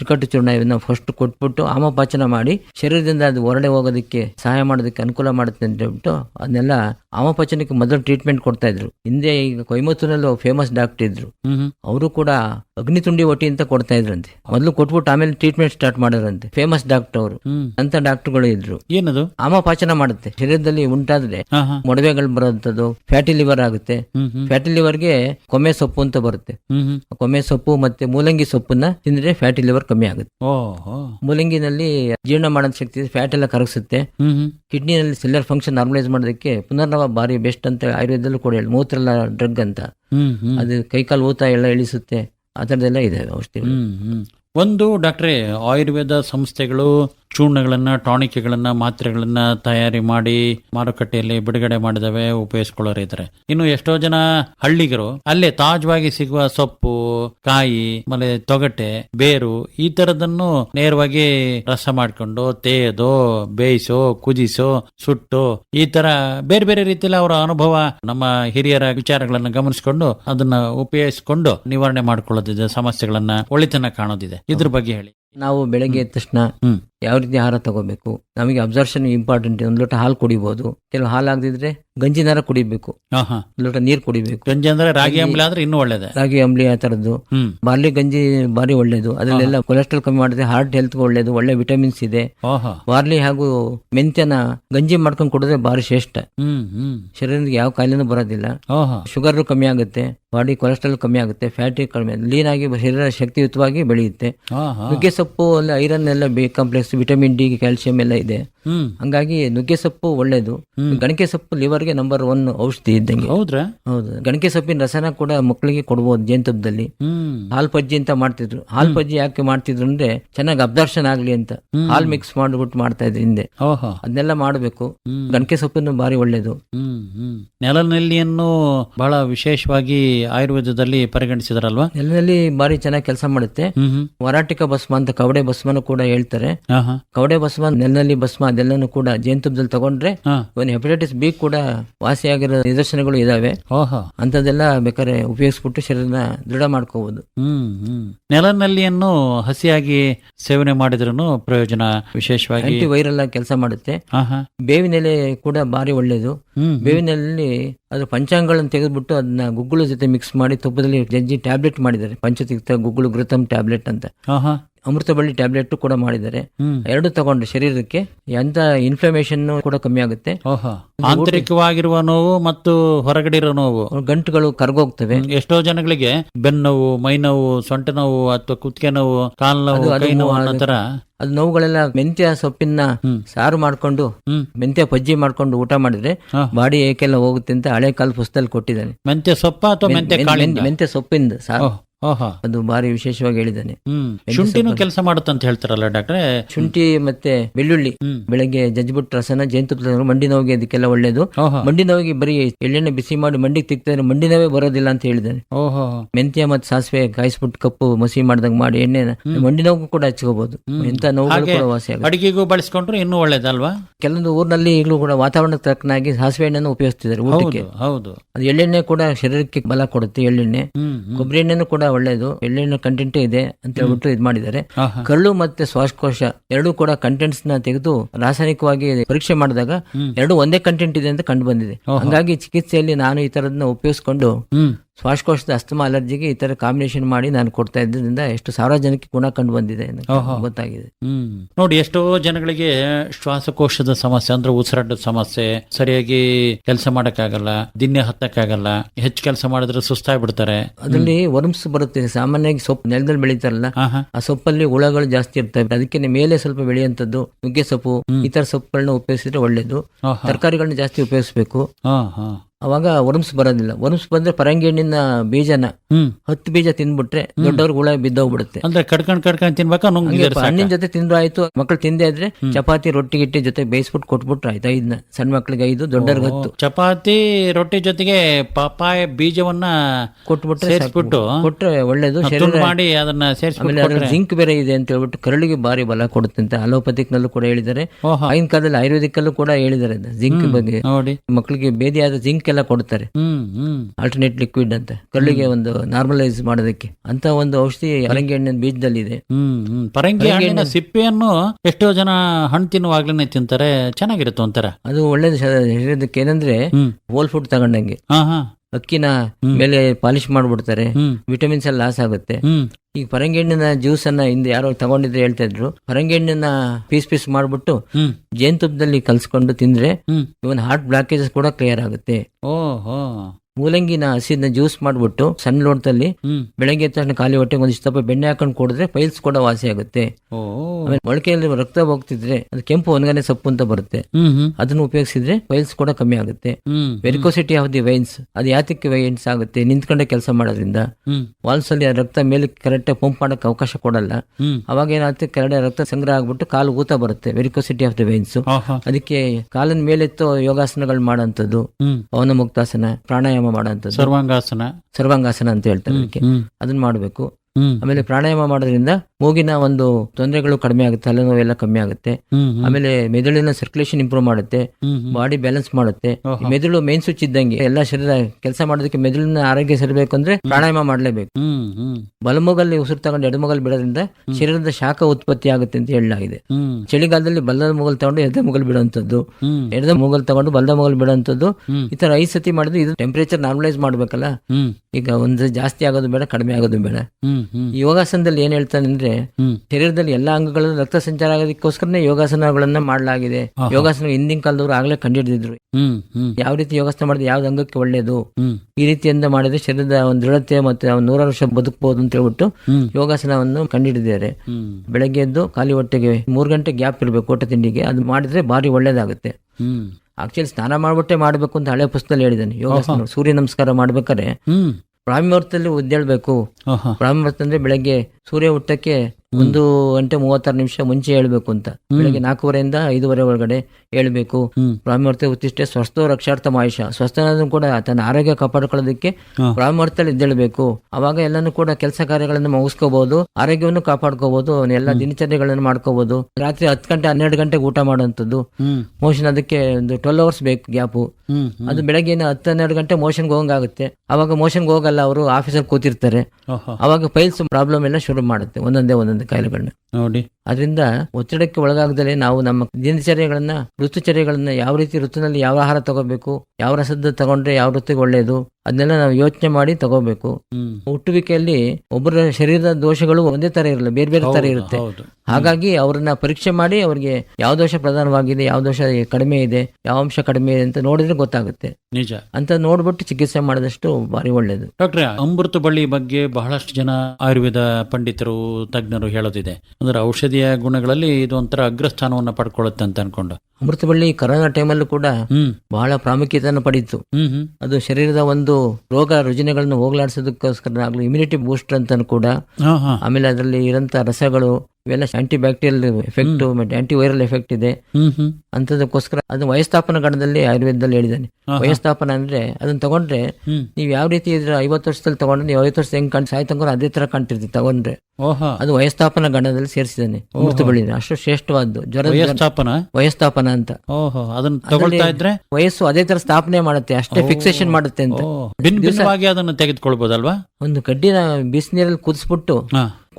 ತ್ರಿಕಟ್ಟು ಚೂರ್ಣ ಇವನ್ನ ಫಸ್ಟ್ ಕೊಟ್ಬಿಟ್ಟು ಆಮಪಾಚನ ಮಾಡಿ ಶರೀರದಿಂದ ಅದು ಹೊರಡೆ ಹೋಗೋದಕ್ಕೆ ಸಹಾಯ ಮಾಡೋದಕ್ಕೆ ಅನುಕೂಲ ಮಾಡುತ್ತೆ ಅಂತ ಹೇಳ್ಬಿಟ್ಟು ಅದನ್ನೆಲ್ಲ ಆಮಪಾಚನಕ್ಕೆ ಮೊದಲು ಟ್ರೀಟ್ಮೆಂಟ್ ಕೊಡ್ತಾ ಇದ್ರು. ಹಿಂದೆ ಈಗ ಕೊಯಮತ್ತೂರಲ್ಲಿ ಫೇಮಸ್ ಡಾಕ್ಟರ್ ಇದ್ರು. ಅವರು ಕೂಡ ಅಗ್ನಿತುಂಡಿ ಒಟ್ಟಿ ಅಂತ ಕೊಡ್ತಾ ಇದ್ರಂತೆ. ಮೊದಲು ಕೊಟ್ಬಿಟ್ಟು ಆಮೇಲೆ ಟ್ರೀಟ್ಮೆಂಟ್ ಸ್ಟಾರ್ಟ್ ಮಾಡಿದ್ರಂತೆ. ಫೇಮಸ್ ಡಾಕ್ಟರ್ ಅವರು. ಅಂತ ಡಾಕ್ಟರ್ಗಳು ಇದ್ರು. ಏನದು? ಆಮಪಾಚನ ಮಾಡುತ್ತೆ. ಶರೀರದಲ್ಲಿ ಉಂಟಾದ್ರೆ ಮೊಡವೆಗಳು ಬರುವಂತದ್ದು ಫ್ಯಾಟಿ ಲಿವರ್ ಆಗುತ್ತೆ. ಫ್ಯಾಟಿ ಲಿವರ್ಗೆ ಕೊಮ್ಮೆ ಸೊಪ್ಪು ಅಂತ ಬರುತ್ತೆ. ಕೊಮ್ಮೆ ಸೊಪ್ಪು ಮತ್ತೆ ಮೂಲಂಗಿ ಸೊಪ್ಪನ್ನ ತಿಂದ್ರೆ ಫ್ಯಾಟಿ ಲಿವರ್ ಕಮ್ಮಿ ಆಗುತ್ತೆ. ಮೂಲಂಗಿನಲ್ಲಿ ಜೀರ್ಣ ಮಾಡೋ ಶಕ್ತಿ ಫ್ಯಾಟ್ ಎಲ್ಲ ಕರಗಿಸುತ್ತೆ. ಕಿಡ್ನಿನಲ್ಲಿ ಸೆಲ್ಲರ್ ಫಂಕ್ಷನ್ ನಾರ್ಮಲೈಸ್ ಮಾಡೋದಕ್ಕೆ ಪುನರ್ನವ ಬಾರಿ ಬೆಸ್ಟ್ ಅಂತ ಆಯುರ್ವೇದದಲ್ಲೂ ಕೂಡ ಹೇಳಿ ಮೂತ್ರ ಡ್ರಗ್ ಅಂತ. ಅದು ಕೈಕಾಲು ಊತ ಎಲ್ಲ ಇಳಿಸುತ್ತೆ. ಆ ಥರದ್ದೆಲ್ಲ ಇದೆ ಔಷಧಿಗಳು ಒಂದು ಡಾಕ್ಟ್ರೇ ಆಯುರ್ವೇದ ಸಂಸ್ಥೆಗಳು ಚೂರ್ಣಗಳನ್ನ ಟಾನಿಕೆಗಳನ್ನು ಮಾತ್ರೆಗಳನ್ನು ತಯಾರಿ ಮಾಡಿ ಮಾರುಕಟ್ಟೆಯಲ್ಲಿ ಬಿಡುಗಡೆ ಮಾಡಿದವೆ ಉಪಯೋಗಿಸ್ಕೊಳ್ಳೋರು ಇದ್ದಾರೆ. ಇನ್ನು ಎಷ್ಟೋ ಜನ ಹಳ್ಳಿಗರು ಅಲ್ಲೇ ತಾಜವಾಗಿ ಸಿಗುವ ಸೊಪ್ಪು ಕಾಯಿ ಆಮೇಲೆ ತೊಗಟೆ ಬೇರು ಈ ತರದನ್ನು ನೇರವಾಗಿ ರಸ ಮಾಡ್ಕೊಂಡು ತೇದು ಬೇಯಿಸೋ ಕುದಿಸೋ ಸುಟ್ಟು ಈ ತರ ಬೇರೆ ಬೇರೆ ರೀತಿಯಲ್ಲಿ ಅವರ ಅನುಭವ ನಮ್ಮ ಹಿರಿಯರ ವಿಚಾರಗಳನ್ನು ಗಮನಿಸಿಕೊಂಡು ಅದನ್ನ ಉಪಯೋಗಿಸಿಕೊಂಡು ನಿವಾರಣೆ ಮಾಡ್ಕೊಳ್ಳೋದಿದೆ ಸಮಸ್ಯೆಗಳನ್ನ ಒಳಿತನ ಕಾಣೋದಿದೆ. ಇದ್ರ ಬಗ್ಗೆ ಹೇಳಿ. ನಾವು ಬೆಳಗ್ಗೆ ಎದ್ದ ತಕ್ಷಣ ಹ್ಮ್. ಯಾವ ರೀತಿ ಆಹಾರ ತಗೋಬೇಕು? ನಮಗೆ ಅಬ್ಸರ್ಷನ್ ಇಂಪಾರ್ಟೆಂಟ್ ಒಂದು ಲೋಟ ಹಾಲು ಕುಡಿಬಹುದು ಕೆಲವು ಹಾಲು ಆಗದಿದ್ರೆ ಗಂಜಿನಾರ ಕುಡಿಬೇಕು. ಒಂದು ಲೋಟ ನೀರು ಕುಡಿಬೇಕು. ಗಂಜಿ ಅಂದ್ರೆ ರಾಗಿ ಅಂಬ್ಲಿ ಆದ್ರೆ ಇನ್ನೂ ಒಳ್ಳೇದು? ರಾಗಿ ಅಂಬ್ಲಿ ಆ ತರದ್ದು. ಬಾರ್ಲಿ ಗಂಜಿ ಬಾರಿ ಒಳ್ಳೇದು. ಅದರಲ್ಲೆಲ್ಲ ಕೊಲೆಸ್ಟ್ರಾಲ್ ಕಮ್ಮಿ ಮಾಡಿದ್ರೆ ಹಾರ್ಟ್ ಹೆಲ್ತ್ ಒಳ್ಳೇದು. ಒಳ್ಳೆ ವಿಟಮಿನ್ಸ್ ಇದೆ. ಬಾರ್ಲಿ ಹಾಗೂ ಮೆಂತ್ಯನ ಗಂಜಿ ಮಾಡ್ಕೊಂಡು ಕುಡಿದ್ರೆ ಬಾರಿ ಶ್ರೇಷ್ಠ. ಶರೀರ ಶರೀರಕ್ಕೆ ಯಾವ ಕಾಯಿಲೆನೂ ಬರೋದಿಲ್ಲ. ಶುಗರ್ ಕಮ್ಮಿ ಆಗುತ್ತೆ. ಬಾಡಿ ಕೊಲೆಸ್ಟ್ರಾಲ್ ಕಮ್ಮಿ ಆಗುತ್ತೆ. ಫ್ಯಾಟಿ ಕಡಿಮೆ ಲೀನ್ ಆಗಿ ಶರೀರ ಶಕ್ತಿಯುತವಾಗಿ ಬೆಳೆಯುತ್ತೆ. ನುಗ್ಗೆ ಸೊಪ್ಪು ಅಲ್ಲಿ ಐರನ್ ಎಲ್ಲ B complex vitamin D calcium ಎಲ್ಲ ಇದೆ. ಹಂಗಾಗಿ ನುಗ್ಗೆ ಸೊಪ್ಪು ಒಳ್ಳೇದು. ಗಣಕೆ ಸೊಪ್ಪು ಲಿವರ್ಗೆ ನಂಬರ್ ಒನ್ ಔಷಧಿ ಇದ್ದಂಗೆ. ಹೌದ್ರಾ? ಹೌದು. ಗಣಕೆ ಸೊಪ್ಪಿನ ರಸನ ಕೂಡ ಮಕ್ಕಳಿಗೆ ಕೊಡ್ಬೋದು ಜೇನುತುಪ್ಪದಲ್ಲಿ. ಹ್ಮ್. ಹಾಲ್ ಪಜ್ಜಿ ಅಂತ ಮಾಡ್ತಿದ್ರು. ಹಾಲ್ ಪಜ್ಜಿ ಯಾಕೆ ಮಾಡ್ತಿದ್ರು ಅಂದ್ರೆ ಚೆನ್ನಾಗಿ ಅಬ್ಸರ್ಷನ್ ಆಗ್ಲಿ ಅಂತ. ಹಾಲ್ ಮಿಕ್ಸ್ ಮಾಡ್ಬಿಟ್ಟು ಮಾಡ್ತಾ ಇದ್ರು ಹಿಂದೆ. ಓಹೋ. ಅದನ್ನೆಲ್ಲ ಮಾಡಬೇಕು. ಗಣಕೆ ಸೊಪ್ಪನ್ನು ಬಾರಿ ಒಳ್ಳೇದು. ನೆಲನೆಲ್ಲಿಯನ್ನು ಬಹಳ ವಿಶೇಷವಾಗಿ ಆಯುರ್ವೇದದಲ್ಲಿ ಪರಿಗಣಿಸಿದ್ರಲ್ವಾ? ನೆಲನಲ್ಲಿ ಬಾರಿ ಚೆನ್ನಾಗಿ ಕೆಲಸ ಮಾಡುತ್ತೆ. ವರಾಟಿಕ ಭಸ್ಮ ಅಂತ ಕವಡೆ ಭಸ್ಮನು ಕೂಡ ಹೇಳ್ತಾರೆ. ಕವಡೆ ಭಸ್ಮ ನೆಲನಲ್ಲಿ ಭಸ್ಮ ಅದೆಲ್ಲನೂ ಕೂಡ ಜೇನುತುಪ್ಪದಲ್ಲಿ ತಗೊಂಡ್ರೆ ಹೆಪಟೈಟಿಸ್ ಬಿ ಕೂಡ ವಾಸಿಯಾಗಿರೋ ನಿದರ್ಶನಗಳು ಇದಾವೆ. ಅಂತದೆಲ್ಲ ಬೇಕಾದ್ರೆ ಉಪಯೋಗಿಸ್ಬಿಟ್ಟು ಶರೀರನ ದೃಢ ಮಾಡ್ಕೋಬಹುದು ನೆಲನಲ್ಲಿಯನ್ನು ಹಸಿಯಾಗಿ ಸೇವನೆ ಮಾಡಿದ್ರೂ ಪ್ರಯೋಜನ ವಿಶೇಷವಾಗಿ ಆಂಟಿ ವೈರಲ್ ಆಗಿ ಕೆಲಸ ಮಾಡುತ್ತೆ. ಬೇವಿನೆಲೆ ಕೂಡ ಬಾರಿ ಒಳ್ಳೇದು. ಬೇವಿನಲ್ಲಿ ಅದು ಪಂಚಾಂಗಗಳನ್ನು ತೆಗೆದ್ಬಿಟ್ಟು ಅದನ್ನ ಗುಗ್ಗುಳ ಜೊತೆ ಮಿಕ್ಸ್ ಮಾಡಿ ತುಪ್ಪದಲ್ಲಿ ಜಜ್ಜಿ ಟ್ಯಾಬ್ಲೆಟ್ ಮಾಡಿದ್ದಾರೆ. ಪಂಚತೀರ್ಥ ಗುಗ್ಗುಳು ಘೃತಮ್ ಟ್ಯಾಬ್ಲೆಟ್ ಅಂತ. ಆಹಾ. ಅಮೃತ ಬಳ್ಳಿ ಟ್ಯಾಬ್ಲೆಟ್ ಕೂಡ ಮಾಡಿದ್ದಾರೆ. ಎರಡು ತಗೊಂಡ್ರೆ ಶರೀರಕ್ಕೆ ಎಂತ ಇನ್ಫ್ಲಮೇಷನ್ ಕೂಡ ಕಮ್ಮಿ ಆಗುತ್ತೆ. ಆಂತರಿಕವಾಗಿರುವ ನೋವು ಮತ್ತು ಹೊರಗಡೆ ಇರೋ ನೋವು ಗಂಟುಗಳು ಕರ್ಗೋಗ್ತವೆ. ಎಷ್ಟೋ ಜನಗಳಿಗೆ ಬೆನ್ನೋವು ಮೈ ನೋವು ಸೊಂಟ ನೋವು ಅಥವಾ ಕುತ್ತಿಗೆ ನೋವು ಕಾಲ್ ನೋವು ಕೈ ನೋವು ಅದು- ಅನ್ನೋ ತರ ಅದು ನೋವುಗಳೆಲ್ಲ ಮೆಂತ್ಯ ಸೊಪ್ಪಿನ ಸಾರು ಮಾಡ್ಕೊಂಡು ಮೆಂತ್ಯ ಪಜ್ಜಿ ಮಾಡ್ಕೊಂಡು ಊಟ ಮಾಡಿದ್ರೆ ಬಾಡಿ ಏಕೆಲ್ಲ ಹೋಗುತ್ತೆ ಅಂತ ಹಳೆ ಕಾಲ ಪುಸ್ತಕದಲ್ಲಿ ಕೊಟ್ಟಿದ್ದಾನೆ. ಮೆಂತ್ಯ ಸೊಪ್ಪ ಅಥವಾ ಮೆಂತ್ಯ ಸೊಪ್ಪಿಂದ ಸಾರು. ಅದು ಬಾರಿ ವಿಶೇಷವಾಗಿ ಹೇಳಿದ್ದಾನೆ. ಶುಂಠಿನೂ ಕೆಲಸ ಮಾಡುತ್ತಂತ ಹೇಳ್ತಾರಲ್ಲ ಡಾಕ್ಟರ್? ಶುಂಠಿ ಮತ್ತೆ ಬೆಳ್ಳುಳ್ಳಿ. ಬೆಳಗ್ಗೆ ಜಜ್ಜಿಬಿಟ್ಟು ರಸನ ಜೇನುತುಪ್ಪ ಮಂಡಿ ನೋವಿಗೆ ಅದಕ್ಕೆಲ್ಲ ಒಳ್ಳೇದು. ಮಂಡಿ ನೋವಿಗೆ ಬರೀ ಎಳ್ಳೆಣ್ಣೆ ಬಿಸಿ ಮಾಡಿ ಮಂಡಿಗೆ ತಿಕ್ತಾರೆ ಮಂಡಿ ನೋವೇ ಬರೋದಿಲ್ಲ ಅಂತ ಹೇಳಿದ್ದಾನೆ. ಓಹೋ. ಮೆಂತ್ಯ ಮತ್ತೆ ಸಾಸಿವೆ ಕಾಯಿಸ್ಬಿಟ್ಟು ಕಪ್ಪು ಮಸಿ ಮಾಡ್ದಂಗ್ ಮಾಡಿ ಎಣ್ಣೆನ ಮಂಡಿ ನೋವು ಕೂಡ ಹಚ್ಕೋಬಹುದು ಎಂತ ನೋವು ಕೂಡ ವಾಸಿ ಅಡಿಗೆಗೂ ಬಳಸ್ಕೊಂಡ್ರೆ ಇನ್ನೂ ಒಳ್ಳೇದಲ್ವಾ? ಕೆಲವೊಂದು ಊರಿನಲ್ಲಿ ಈಗಲೂ ಕೂಡ ವಾತಾವರಣಕ್ಕೆ ತಕ್ಕನಾಗಿ ಸಾಸಿವೆ ಎಣ್ಣೆನ ಉಪಯೋಗಿಸ್ತಿದ್ದಾರೆ ಊಟಕ್ಕೆ. ಹೌದು ಅದು ಎಳ್ಳೆಣ್ಣೆ ಕೂಡ ಶರೀರಕ್ಕೆ ಬಲ ಕೊಡುತ್ತೆ ಎಳ್ಳೆಣ್ಣೆ. ಕೊಬ್ಬರಿ ಎಣ್ಣೆನೂ ಕೂಡ ಒಳ್ಳೇದು ಎಳ್ಳೆಣ್ಣೆ ಕಂಟೆಂಟ್ ಇದೆ ಅಂತ ಹೇಳ್ಬಿಟ್ಟು ಇದು ಮಾಡಿದ್ದಾರೆ. ಕರುಳು ಕಳ್ಳು ಮತ್ತೆ ಶ್ವಾಸಕೋಶ ಎರಡೂ ಕೂಡ ಕಂಟೆಂಟ್ಸ್ನ ತೆಗೆದು ರಾಸಾಯನಿಕವಾಗಿ ಪರೀಕ್ಷೆ ಮಾಡಿದಾಗ. ಎರಡು ಒಂದೇ ಕಂಟೆಂಟ್ ಇದೆ ಅಂತ ಕಂಡು ಬಂದಿದೆ. ಹಾಗಾಗಿ ಚಿಕಿತ್ಸೆಯಲ್ಲಿ ನಾನು ಈ ತರದನ್ನ ಉಪಯೋಗಿಸ್ಕೊಂಡು ಶ್ವಾಸಕೋಶದ ಅಸ್ತಮ ಅಲರ್ಜಿಗೆ ಈ ತರ ಕಾಂಬಿನೇಷನ್ ಮಾಡಿ ನಾನು ಕೊಡ್ತಾ ಇದ್ದರಿಂದ ಎಷ್ಟು ಸಾವಿರ ಜನಕ್ಕೆ ಗುಣ ಕಂಡು ಬಂದಿದೆ ಗೊತ್ತಾಗಿದೆ. ನೋಡಿ ಎಷ್ಟೋ ಜನಗಳಿಗೆ ಶ್ವಾಸಕೋಶದ ಸಮಸ್ಯೆ ಅಂದ್ರೆ ಉಸಿರಾಟದ ಸಮಸ್ಯೆ ಸರಿಯಾಗಿ ಕೆಲಸ ಮಾಡಕ್ಕಾಗಲ್ಲ ದಿನ್ನೆ ಹತ್ತಕ್ಕಾಗಲ್ಲ ಹೆಚ್ಚು ಕೆಲಸ ಮಾಡಿದ್ರೆ ಸುಸ್ತಾಗಿ ಬಿಡ್ತಾರೆ ಅದರಲ್ಲಿ ವರ್ಮ್ಸ್ ಬರುತ್ತೆ. ಸಾಮಾನ್ಯವಾಗಿ ಸೊಪ್ಪು ನೆಲದಲ್ಲಿ ಬೆಳೀತಾರಲ್ಲ ಆ ಸೊಪ್ಪಲ್ಲಿ ಹುಳಗಳು ಜಾಸ್ತಿ ಇರ್ತವೆ. ಅದಕ್ಕೆ ಮೇಲೆ ಸ್ವಲ್ಪ ಬೆಳೆಯುವಂತದ್ದು ನುಗ್ಗೆ ಸೊಪ್ಪು ಈ ತರ ಸೊಪ್ಪುಗಳನ್ನ ಉಪಯೋಗಿಸಿದ್ರೆ ಒಳ್ಳೇದು. ತರಕಾರಿಗಳನ್ನ ಜಾಸ್ತಿ ಉಪಯೋಗಿಸಬೇಕು. ಅವಾಗ ವರ್ಮ್ಸ್ ಬರೋದಿಲ್ಲ. ವರ್ಮ್ಸ್ ಬಂದ್ರೆ ಪರಂಗಿ ಹಣ್ಣಿನ ಬೀಜನ ಹತ್ತು ಬೀಜ ತಿಂದ್ಬಿಟ್ರೆ ದೊಡ್ಡವ್ರಿಗೆ ಹುಳ ಬಿದ್ದೋಗ್ಬಿಡುತ್ತೆ. ಅಂದ್ರೆ ಕಡ್ಕೊಂಡ್ ಕಡ್ಕೊಂಡ್ ತಿನ್ಬೇಕಾ? ಹಣ್ಣಿನ ಜೊತೆ ತಿಂದ್ರು ಆಯ್ತು ಮಕ್ಳು ತಿಂದೆ ಇದ್ರೆ ಚಪಾತಿ ರೊಟ್ಟಿ ಗಿಟ್ಟಿ ಜೊತೆ ಬೇಯಿಸ್ಬಿಟ್ಟು ಕೊಟ್ಬಿಟ್ರೆ ಆಯ್ತು? ಐದನ್ನ ಸಣ್ಣ ಮಕ್ಳಿಗೆ ಐದು ದೊಡ್ಡವ್ರಿಗೆ ಹತ್ತು. ಚಪಾತಿ ರೊಟ್ಟಿ ಜೊತೆಗೆ ಪಪಾಯ ಬೀಜವನ್ನ ಕೊಟ್ಬಿಟ್ರೆ. ಸೇರಿಸ್ಬಿಟ್ಟು ಕೊಟ್ರೆ ಒಳ್ಳೇದು. ಶರೀರ ಮಾಡಿ ಅದನ್ನ ಸೇರಿಸ್ಬಿಟ್ಟು ಜಿಂಕ್ ಬೇರೆ ಇದೆ ಅಂತ ಹೇಳ್ಬಿಟ್ಟು ಕರಳಿಗೆ ಭಾರಿ ಬಲ ಕೊಡುತ್ತೆ ಅಂತ ಅಲೋಪತಿಕ್ ನಲ್ಲೂ ಕೂಡ ಹೇಳಿದ್ದಾರೆ. ಆಗಿನ ಕಾಲದಲ್ಲಿ ಆಯುರ್ವೇದಿಕ್ ಅಲ್ಲೂ ಕೂಡ ಹೇಳಿದ್ದಾರೆ. ಜಿಂಕ್ ಬಗ್ಗೆ. ನೋಡಿ. ಮಕ್ಳಿಗೆ ಬೇದಿಯಾದ ಜಿಂಕ್ ಎಲ್ಲ ಕೊಡ್ತಾರೆ. ಆಲ್ಟರ್ನೇಟ್ ಲಿಕ್ವಿಡ್ ಅಂತ. ಕರುಳಿಗೆ ಒಂದು ನಾರ್ಮಲೈಸ್ ಮಾಡೋದಕ್ಕೆ. ಅಂತ ಒಂದು ಔಷಧಿ ಪರಂಗಿ ಹಣ್ಣಿನ ಬೀಜದಲ್ಲಿ ಇದೆ ಪರಂಗಿ ಹಣ್ಣಿನ ಸಿಪ್ಪೆಯನ್ನು ಎಷ್ಟೋ ಜನ ಹಣ್ಣು ತಿನ್ನುವಾಗ್ಲೇನೆ ತಿಂತಾರೆ ಚೆನ್ನಾಗಿರುತ್ತೆ ಒಂಥರ. ಅದು ಒಳ್ಳೇದು ಹೇಳೋದಕ್ಕೆ ಏನಂದ್ರೆ ಹೋಲ್ ಫುಡ್ ತಗೊಂಡಂಗೆ. ಅಕ್ಕಿನ ಮೇಲೆ ಪಾಲಿಶ್ ಮಾಡ್ಬಿಡ್ತಾರೆ. ವಿಟಮಿನ್ಸ್ ಎಲ್ಲ ಲಾಸ್ ಆಗುತ್ತೆ. ಈಗ ಪರಂಗಿ ಹಣ್ಣಿನ ಜ್ಯೂಸ್ ಅನ್ನ ಹಿಂದೆ ಯಾರೋ ತಗೊಂಡಿದ್ರೆ ಹೇಳ್ತಾ ಇದ್ರು. ಪರಂಗಿ ಹಣ್ಣಿನ ಪೀಸ್ ಪೀಸ್ ಮಾಡ್ಬಿಟ್ಟು ಜೇನ್ ಜೇನುತುಪ್ಪದಲ್ಲಿ ಕಲ್ಸ್ಕೊಂಡು ತಿಂದ್ರೆ ಇವನ್ ಹಾರ್ಟ್ ಬ್ಲಾಕೇಜಸ್ ಕೂಡ ಕ್ಲಿಯರ್ ಆಗುತ್ತೆ. ಓಹೋ. ಮೂಲಂಗಿನ ಹಸಿನ ಜ್ಯೂಸ್ ಮಾಡ್ಬಿಟ್ಟು ಸಣ್ಣ ಲೋಟದಲ್ಲಿ ಬೆಳಗ್ಗೆ ಎದ್ದ ತಕ್ಷಣ ಖಾಲಿ ಹೊಟ್ಟೆಗೆ ಒಂದಿಷ್ಟು ತಪ್ಪ ಬೆಣ್ಣೆ ಹಾಕೊಂಡು ಕುಡಿದ್ರೆ ಪೈಲ್ಸ್ ಕೂಡ ವಾಸಿ ಆಗುತ್ತೆ. ಆಮೇಲೆ ಮೊಳಕೆಯಲ್ಲಿ ರಕ್ತ ಹೋಗ್ತಿದ್ರೆ ಅದು ಕೆಂಪು ಒಣಗನೆ ಸೊಪ್ಪು ಅಂತ ಬರುತ್ತೆ. ಅದನ್ನು ಉಪಯೋಗಿಸಿದ್ರೆ ಪೈಲ್ಸ್ ಕೂಡ ಕಮ್ಮಿ ಆಗುತ್ತೆ. ವೆರಿಕೋಸಿಟಿ ಆಫ್ ದಿ ವೈನ್ಸ್ ಅದು ಯಾತಕ್ಕೆ ವೈನ್ಸ್ ಆಗುತ್ತೆ ನಿಂತ್ಕೊಂಡೆ ಕೆಲಸ ಮಾಡೋದ್ರಿಂದ. ವಾಲ್ಸ್ ಅಲ್ಲಿ ರಕ್ತ ಮೇಲೆ ಕರೆಕ್ಟ್ ಪಂಪ್ ಮಾಡಕ್ಕೆ ಅವಕಾಶ ಕೊಡಲ್ಲ. ಅವಾಗ ಏನಾಗುತ್ತೆ ಕೆಳಗಡೆ ರಕ್ತ ಸಂಗ್ರಹ ಆಗ್ಬಿಟ್ಟು ಕಾಲು ಊತ ಬರುತ್ತೆ ವೆರಿಕೋಸಿಟಿ ಆಫ್ ದಿ ವೈನ್ಸ್ ಅದಕ್ಕೆ ಕಾಲನ್ ಮೇಲೆತ್ತು ಯೋಗಾಸನಗಳು ಮಾಡೋಂಥದ್ದು ಅವನ ಮುಕ್ತಾಸನ ಪ್ರಾಣಾಯಾಮ ಮಾಡೋಂಥದ್ದು ಸರ್ವಾಂಗಾಸನ. ಸರ್ವಾಂಗಾಸನ ಅಂತ ಹೇಳ್ತಾರೆ ಅದಕ್ಕೆ. ಅದನ್ನ ಮಾಡಬೇಕು. ಆಮೇಲೆ ಪ್ರಾಣಾಯಾಮ ಮಾಡೋದ್ರಿಂದ ಮೂಗಿನ ಒಂದು ತೊಂದರೆಗಳು ಕಡಿಮೆ ಆಗುತ್ತೆ ತಲೆನೋವೆಲ್ಲ ಕಮ್ಮಿ ಆಗುತ್ತೆ. ಆಮೇಲೆ ಮೆದುಳಿನ ಸರ್ಕ್ಯುಲೇಷನ್ ಇಂಪ್ರೂವ್ ಮಾಡುತ್ತೆ ಬಾಡಿ ಬ್ಯಾಲೆನ್ಸ್ ಮಾಡುತ್ತೆ. ಮೆದುಳು ಮೇನ್ ಸ್ವಿಚ್ ಇದ್ದಂಗೆ ಎಲ್ಲ ಶರೀರ ಕೆಲಸ ಮಾಡೋದಕ್ಕೆ ಮೆದುಳಿನ ಆರೋಗ್ಯ ಸರಿಬೇಕು ಅಂದ್ರೆ ಪ್ರಾಣಾಯಾಮ ಮಾಡಲೇಬೇಕು. ಬಲಮುಗಲ್ಲಿ ಉಸಿರು ತಗೊಂಡು ಎಡಮುಗಲ್ ಬಿಡೋದ್ರಿಂದ ಶರೀರದ ಶಾಖ ಉತ್ಪತ್ತಿ ಆಗುತ್ತೆ ಅಂತ ಹೇಳಲಾಗಿದೆ. ಚಳಿಗಾಲದಲ್ಲಿ ಬಲ್ಲದ ಮೊಗಲ್ ತಗೊಂಡು ಎಡದ ಮುಗಲ್ ಬಿಡುವಂತದ್ದು ಎಡದ ಮುಗಲ್ ತಗೊಂಡು ಬಲ್ಲದ ಮುಗಲ್ ಬಿಡುವಂಥದ್ದು ಈ ತರ ಐದು ಸತಿ ಮಾಡಿದ್ರೆ ಇದು ಟೆಂಪರೇಚರ್ ನಾರ್ಮಲೈಸ್ ಮಾಡ್ಬೇಕಲ್ಲ? ಈಗ ಒಂದು ಜಾಸ್ತಿ ಆಗೋದು ಬೇಡ ಕಡಿಮೆ ಆಗೋದು ಬೇಡ. ಯೋಗಾಸನದಲ್ಲಿ ಏನ್ ಹೇಳ್ತಾನೆ ಅಂದ್ರೆ ಹ್ಮ್. ಶರೀರದಲ್ಲಿ ಎಲ್ಲಾ ಅಂಗಗಳಲ್ಲೂ ರಕ್ತ ಸಂಚಾರ ಆಗೋದಕ್ಕೋಸ್ಕರನೇ ಯೋಗಾಸನಗಳನ್ನ ಮಾಡಲಾಗಿದೆ. ಯೋಗಾಸನ ಹಿಂದಿನ ಕಾಲದವರು ಆಗ್ಲೇ ಕಂಡಿಡಿದ್ರು ಯಾವ ರೀತಿ ಯೋಗಾಸನ ಮಾಡಿದ್ರೆ ಯಾವ್ದು ಅಂಗಕ್ಕೆ ಒಳ್ಳೇದು? ಈ ರೀತಿಯಿಂದ ಮಾಡಿದ್ರೆ ಶರೀರದ ಒಂದು ದೃಢತೆ ಮತ್ತೆ ನೂರಾರು ವರ್ಷ ಬದುಕಬಹುದು ಅಂತ ಹೇಳ್ಬಿಟ್ಟು ಯೋಗಾಸನವನ್ನು ಕಂಡಿಡಿದ್ದಾರೆ ಬೆಳಗ್ಗೆ ಎದ್ದು ಖಾಲಿ ಹೊಟ್ಟೆಗೆ ಮೂರ್ ಗಂಟೆ ಗ್ಯಾಪ್ ಇರಬೇಕು ಹೊಟ್ಟೆ ತಿಂಡಿಗೆ. ಅದು ಮಾಡಿದ್ರೆ ಭಾರಿ ಒಳ್ಳೇದಾಗುತ್ತೆ. ಆಕ್ಚುಲಿ ಸ್ನಾನ ಮಾಡ್ಬಿಟ್ಟೆ ಮಾಡ್ಬೇಕು ಅಂತ ಹಳೆ ಪುಸ್ತಕದಲ್ಲಿ ಹೇಳಿದ್ದಾನೆ. ಯೋಗಾಸನ ಸೂರ್ಯ ನಮಸ್ಕಾರ ಮಾಡ್ಬೇಕಾದ್ರೆ ಹ್ಮ್ ಬ್ರಾಹ್ಮಿ ಮುಹೂರ್ತದಲ್ಲಿ ಉದ್ದೇಳ್ಬೇಕು. ಆಹಾ. ಬ್ರಾಹ್ಮಿ ಮುಹೂರ್ತ ಅಂದ್ರೆ ಬೆಳಗ್ಗೆ ಸೂರ್ಯ ಹುಟ್ಟಕ್ಕೆ ಒಂದು ಗಂಟೆ ಮೂವತ್ತಾರು ನಿಮಿಷ ಮುಂಚೆ ಹೇಳ್ಬೇಕು ಅಂತ. ಬೆಳಗ್ಗೆ ನಾಲ್ಕೂವರೆಯಿಂದ ಐದುವರೆ ಒಳಗಡೆ ಹೇಳ್ಬೇಕು. ಪ್ರಾಮರ್ಥ ಉತ್ತಿಷ್ಟೇ ಸ್ವಸ್ಥೋ ರಕ್ಷಾರ್ಥ ಆಯುಷ ಸ್ವಸ್ಥನಾದ್ರೂ ಕೂಡ ತನ್ನ ಆರೋಗ್ಯ ಕಾಪಾಡ್ಕೊಳ್ಳೋದಕ್ಕೆ ಪ್ರಾಮರ್ಥದಲ್ಲಿ ಇದ್ದೇಳ್ಬೇಕು ಅವಾಗ ಎಲ್ಲಾನು ಕೂಡ ಕೆಲಸ ಕಾರ್ಯಗಳನ್ನು ಮುಗಿಸ್ಕೋಬಹುದು ಆರೋಗ್ಯವನ್ನು ಕಾಪಾಡ್ಕೋಬಹುದು ಎಲ್ಲ ದಿನಚರ್ಯಗಳನ್ನು ಮಾಡ್ಕೋಬಹುದು. ರಾತ್ರಿ ಹತ್ತು ಗಂಟೆ ಹನ್ನೆರಡು ಗಂಟೆಗೆ ಊಟ ಮಾಡುವಂಥದ್ದು. ಹ್ಮ್. ಮೋಷನ್ ಅದಕ್ಕೆ ಒಂದು ಟ್ವೆಲ್ ಅವರ್ಸ್ ಬೇಕು ಗ್ಯಾಪು. ಅದು ಬೆಳಗ್ಗೆ ಹತ್ತು ಹನ್ನೆರಡು ಗಂಟೆ ಮೋಷನ್ಗೆ ಹೋಗಂಗಾಗುತ್ತೆ. ಅವಾಗ ಮೋಷನ್ಗೆ ಹೋಗಲ್ಲ ಅವರು ಆಫೀಸಲ್ಲಿ ಕೂತಿರ್ತಾರೆ. ಅವಾಗ ಫೈಲ್ಸ್ ಪ್ರಾಬ್ಲಮ್ ಎಲ್ಲ ಶುರು ಮಾಡುತ್ತೆ ಒಂದೊಂದೇ ಒಂದೊಂದೇ. ಕಾಯಿಲೆಗಳನ್ನ ನೋಡಿ. ಅದರಿಂದ ಒತ್ತಡಕ್ಕೆ ಒಳಗಾಗದಲೇ ನಾವು ನಮ್ಮ ದಿನಚರ್ಯಗಳನ್ನ ಋತುಚರ್ಯಗಳನ್ನ ಯಾವ ರೀತಿ ಋತುನಲ್ಲಿ ಯಾವ ಆಹಾರ ತಗೋಬೇಕು ಯಾವ ರಸದ ತಗೊಂಡ್ರೆ ಯಾವ ಋತುಗೆ ಒಳ್ಳೆಯದು ಅದನ್ನೆಲ್ಲ ನಾವು ಯೋಚನೆ ಮಾಡಿ ತಗೋಬೇಕು. ಹುಟ್ಟುವಿಕೆಯಲ್ಲಿ ಒಬ್ಬರ ಶರೀರದ ದೋಷಗಳು ಒಂದೇ ತರ ಇರಲ್ಲ ಬೇರೆ ಬೇರೆ ತರ ಇರುತ್ತೆ. ಹಾಗಾಗಿ ಅವ್ರನ್ನ ಪರೀಕ್ಷೆ ಮಾಡಿ ಅವ್ರಿಗೆ ಯಾವ ದೋಷ ಪ್ರಧಾನವಾಗಿದೆ ಯಾವ ದೋಷ ಕಡಿಮೆ ಇದೆ ಯಾವ ಅಂಶ ಕಡಿಮೆ ಇದೆ ಅಂತ ನೋಡಿದ್ರೆ ಗೊತ್ತಾಗುತ್ತೆ. ನಿಜ. ಅಂತ ನೋಡ್ಬಿಟ್ಟು ಚಿಕಿತ್ಸೆ ಮಾಡಿದಷ್ಟು ಬಾರಿ ಒಳ್ಳೇದು. ಡಾಕ್ಟ್ರೆ ಅಮೃತ ಬಳ್ಳಿ ಬಗ್ಗೆ ಬಹಳಷ್ಟು ಜನ ಆಯುರ್ವೇದ ಪಂಡಿತರು ತಜ್ಞರು ಹೇಳೋದಿದೆ. ಅಂದ್ರೆ ಔಷಧಿಯ ಗುಣಗಳಲ್ಲಿ ಇದು ಒಂಥರ ಅಗ್ರಸ್ಥಾನವನ್ನ ಪಡ್ಕೊಳ್ಳುತ್ತೆ ಅಂತ ಅನ್ಕೊಂಡು. ಅಮೃತ ಬಳ್ಳಿ ಕರೋನಾ ಟೈಮಲ್ಲೂ ಕೂಡ ಬಹಳ ಪ್ರಾಮುಖ್ಯತೆಯನ್ನು ಪಡೀತು ಅದು ಶರೀರದ ಒಂದು ರೋಗ ರುಜಿನಗಳನ್ನು ಹೋಗ್ಲಾಡಿಸೋದಕ್ಕೋಸ್ಕರ ಆಗ್ಲಿ ಇಮ್ಯುನಿಟಿ ಬೂಸ್ಟ್ ಅಂತ ಕೂಡ ಆಮೇಲೆ ಅದರಲ್ಲಿ ಇರಂತ ರಸಗಳು ಇವೆಲ್ಲ ಆಂಟಿ ಬ್ಯಾಕ್ಟೀರಿಯಲ್ ಎಫೆಕ್ಟ್ ಮತ್ತೆ ಆಂಟಿ ವೈರಲ್ ಎಫೆಕ್ಟ್ ಇದೆ ಅಂತದಕ್ಕೋಸ್ಕರ ಅದು ವಯಸ್ತಾಪನ ಗಣದಲ್ಲಿ ಆಯುರ್ವೇದದಲ್ಲಿ ಹೇಳಿದ್ದಾನೆ. ವಯಸ್ತಾಪನ ಅಂದ್ರೆ ಅದನ್ನ ತಗೊಂಡ್ರೆ ನೀವು ಯಾವ ರೀತಿ ಇದ್ರೆ ಐವತ್ತು ವರ್ಷದಲ್ಲಿ ತಗೊಂಡ್ರೆ ನೀವು ಐವತ್ತು ವರ್ಷ ಹೆಂಗ್ ಕಾಣ್ ಸಾಯ್ ತಗೊಂಡ್ರೆ ಅದೇ ತರ ಕಾಣ್ತಿರ್ತೀವಿ ತಗೊಂಡ್ರೆ. ಅದು ವಯಸ್ತಾಪನ ಗಣದಲ್ಲಿ ಸೇರಿಸಿದ್ದಾನೆ. ಮೂರ್ತು ಬಳ್ಳಿ ಅಷ್ಟು ಶ್ರೇಷ್ಠವಾದ್ದು. ಜ್ವರ ವಯಸ್ಥಾಪನ ವಯಸ್ತಾಪನ? ಅಂತ. ಅದನ್ನ ತಗೊಳ್ತಾ ಇದ್ರೆ? ವಯಸ್ಸು ಅದೇ ತರ ಸ್ಥಾಪನೆ ಮಾಡುತ್ತೆ ಅಷ್ಟೇ ಫಿಕ್ಸೇಷನ್ ಮಾಡುತ್ತೆ ಅಂತ. ಅದನ್ನ ತೆಗೆದುಕೊಳ್ಬೋದಲ್ವಾ? ಒಂದು ಕಡ್ಡಿನ ಬಿಸಿನೀರಲ್ಲಿ ಕುದಿಸ್ಬಿಟ್ಟು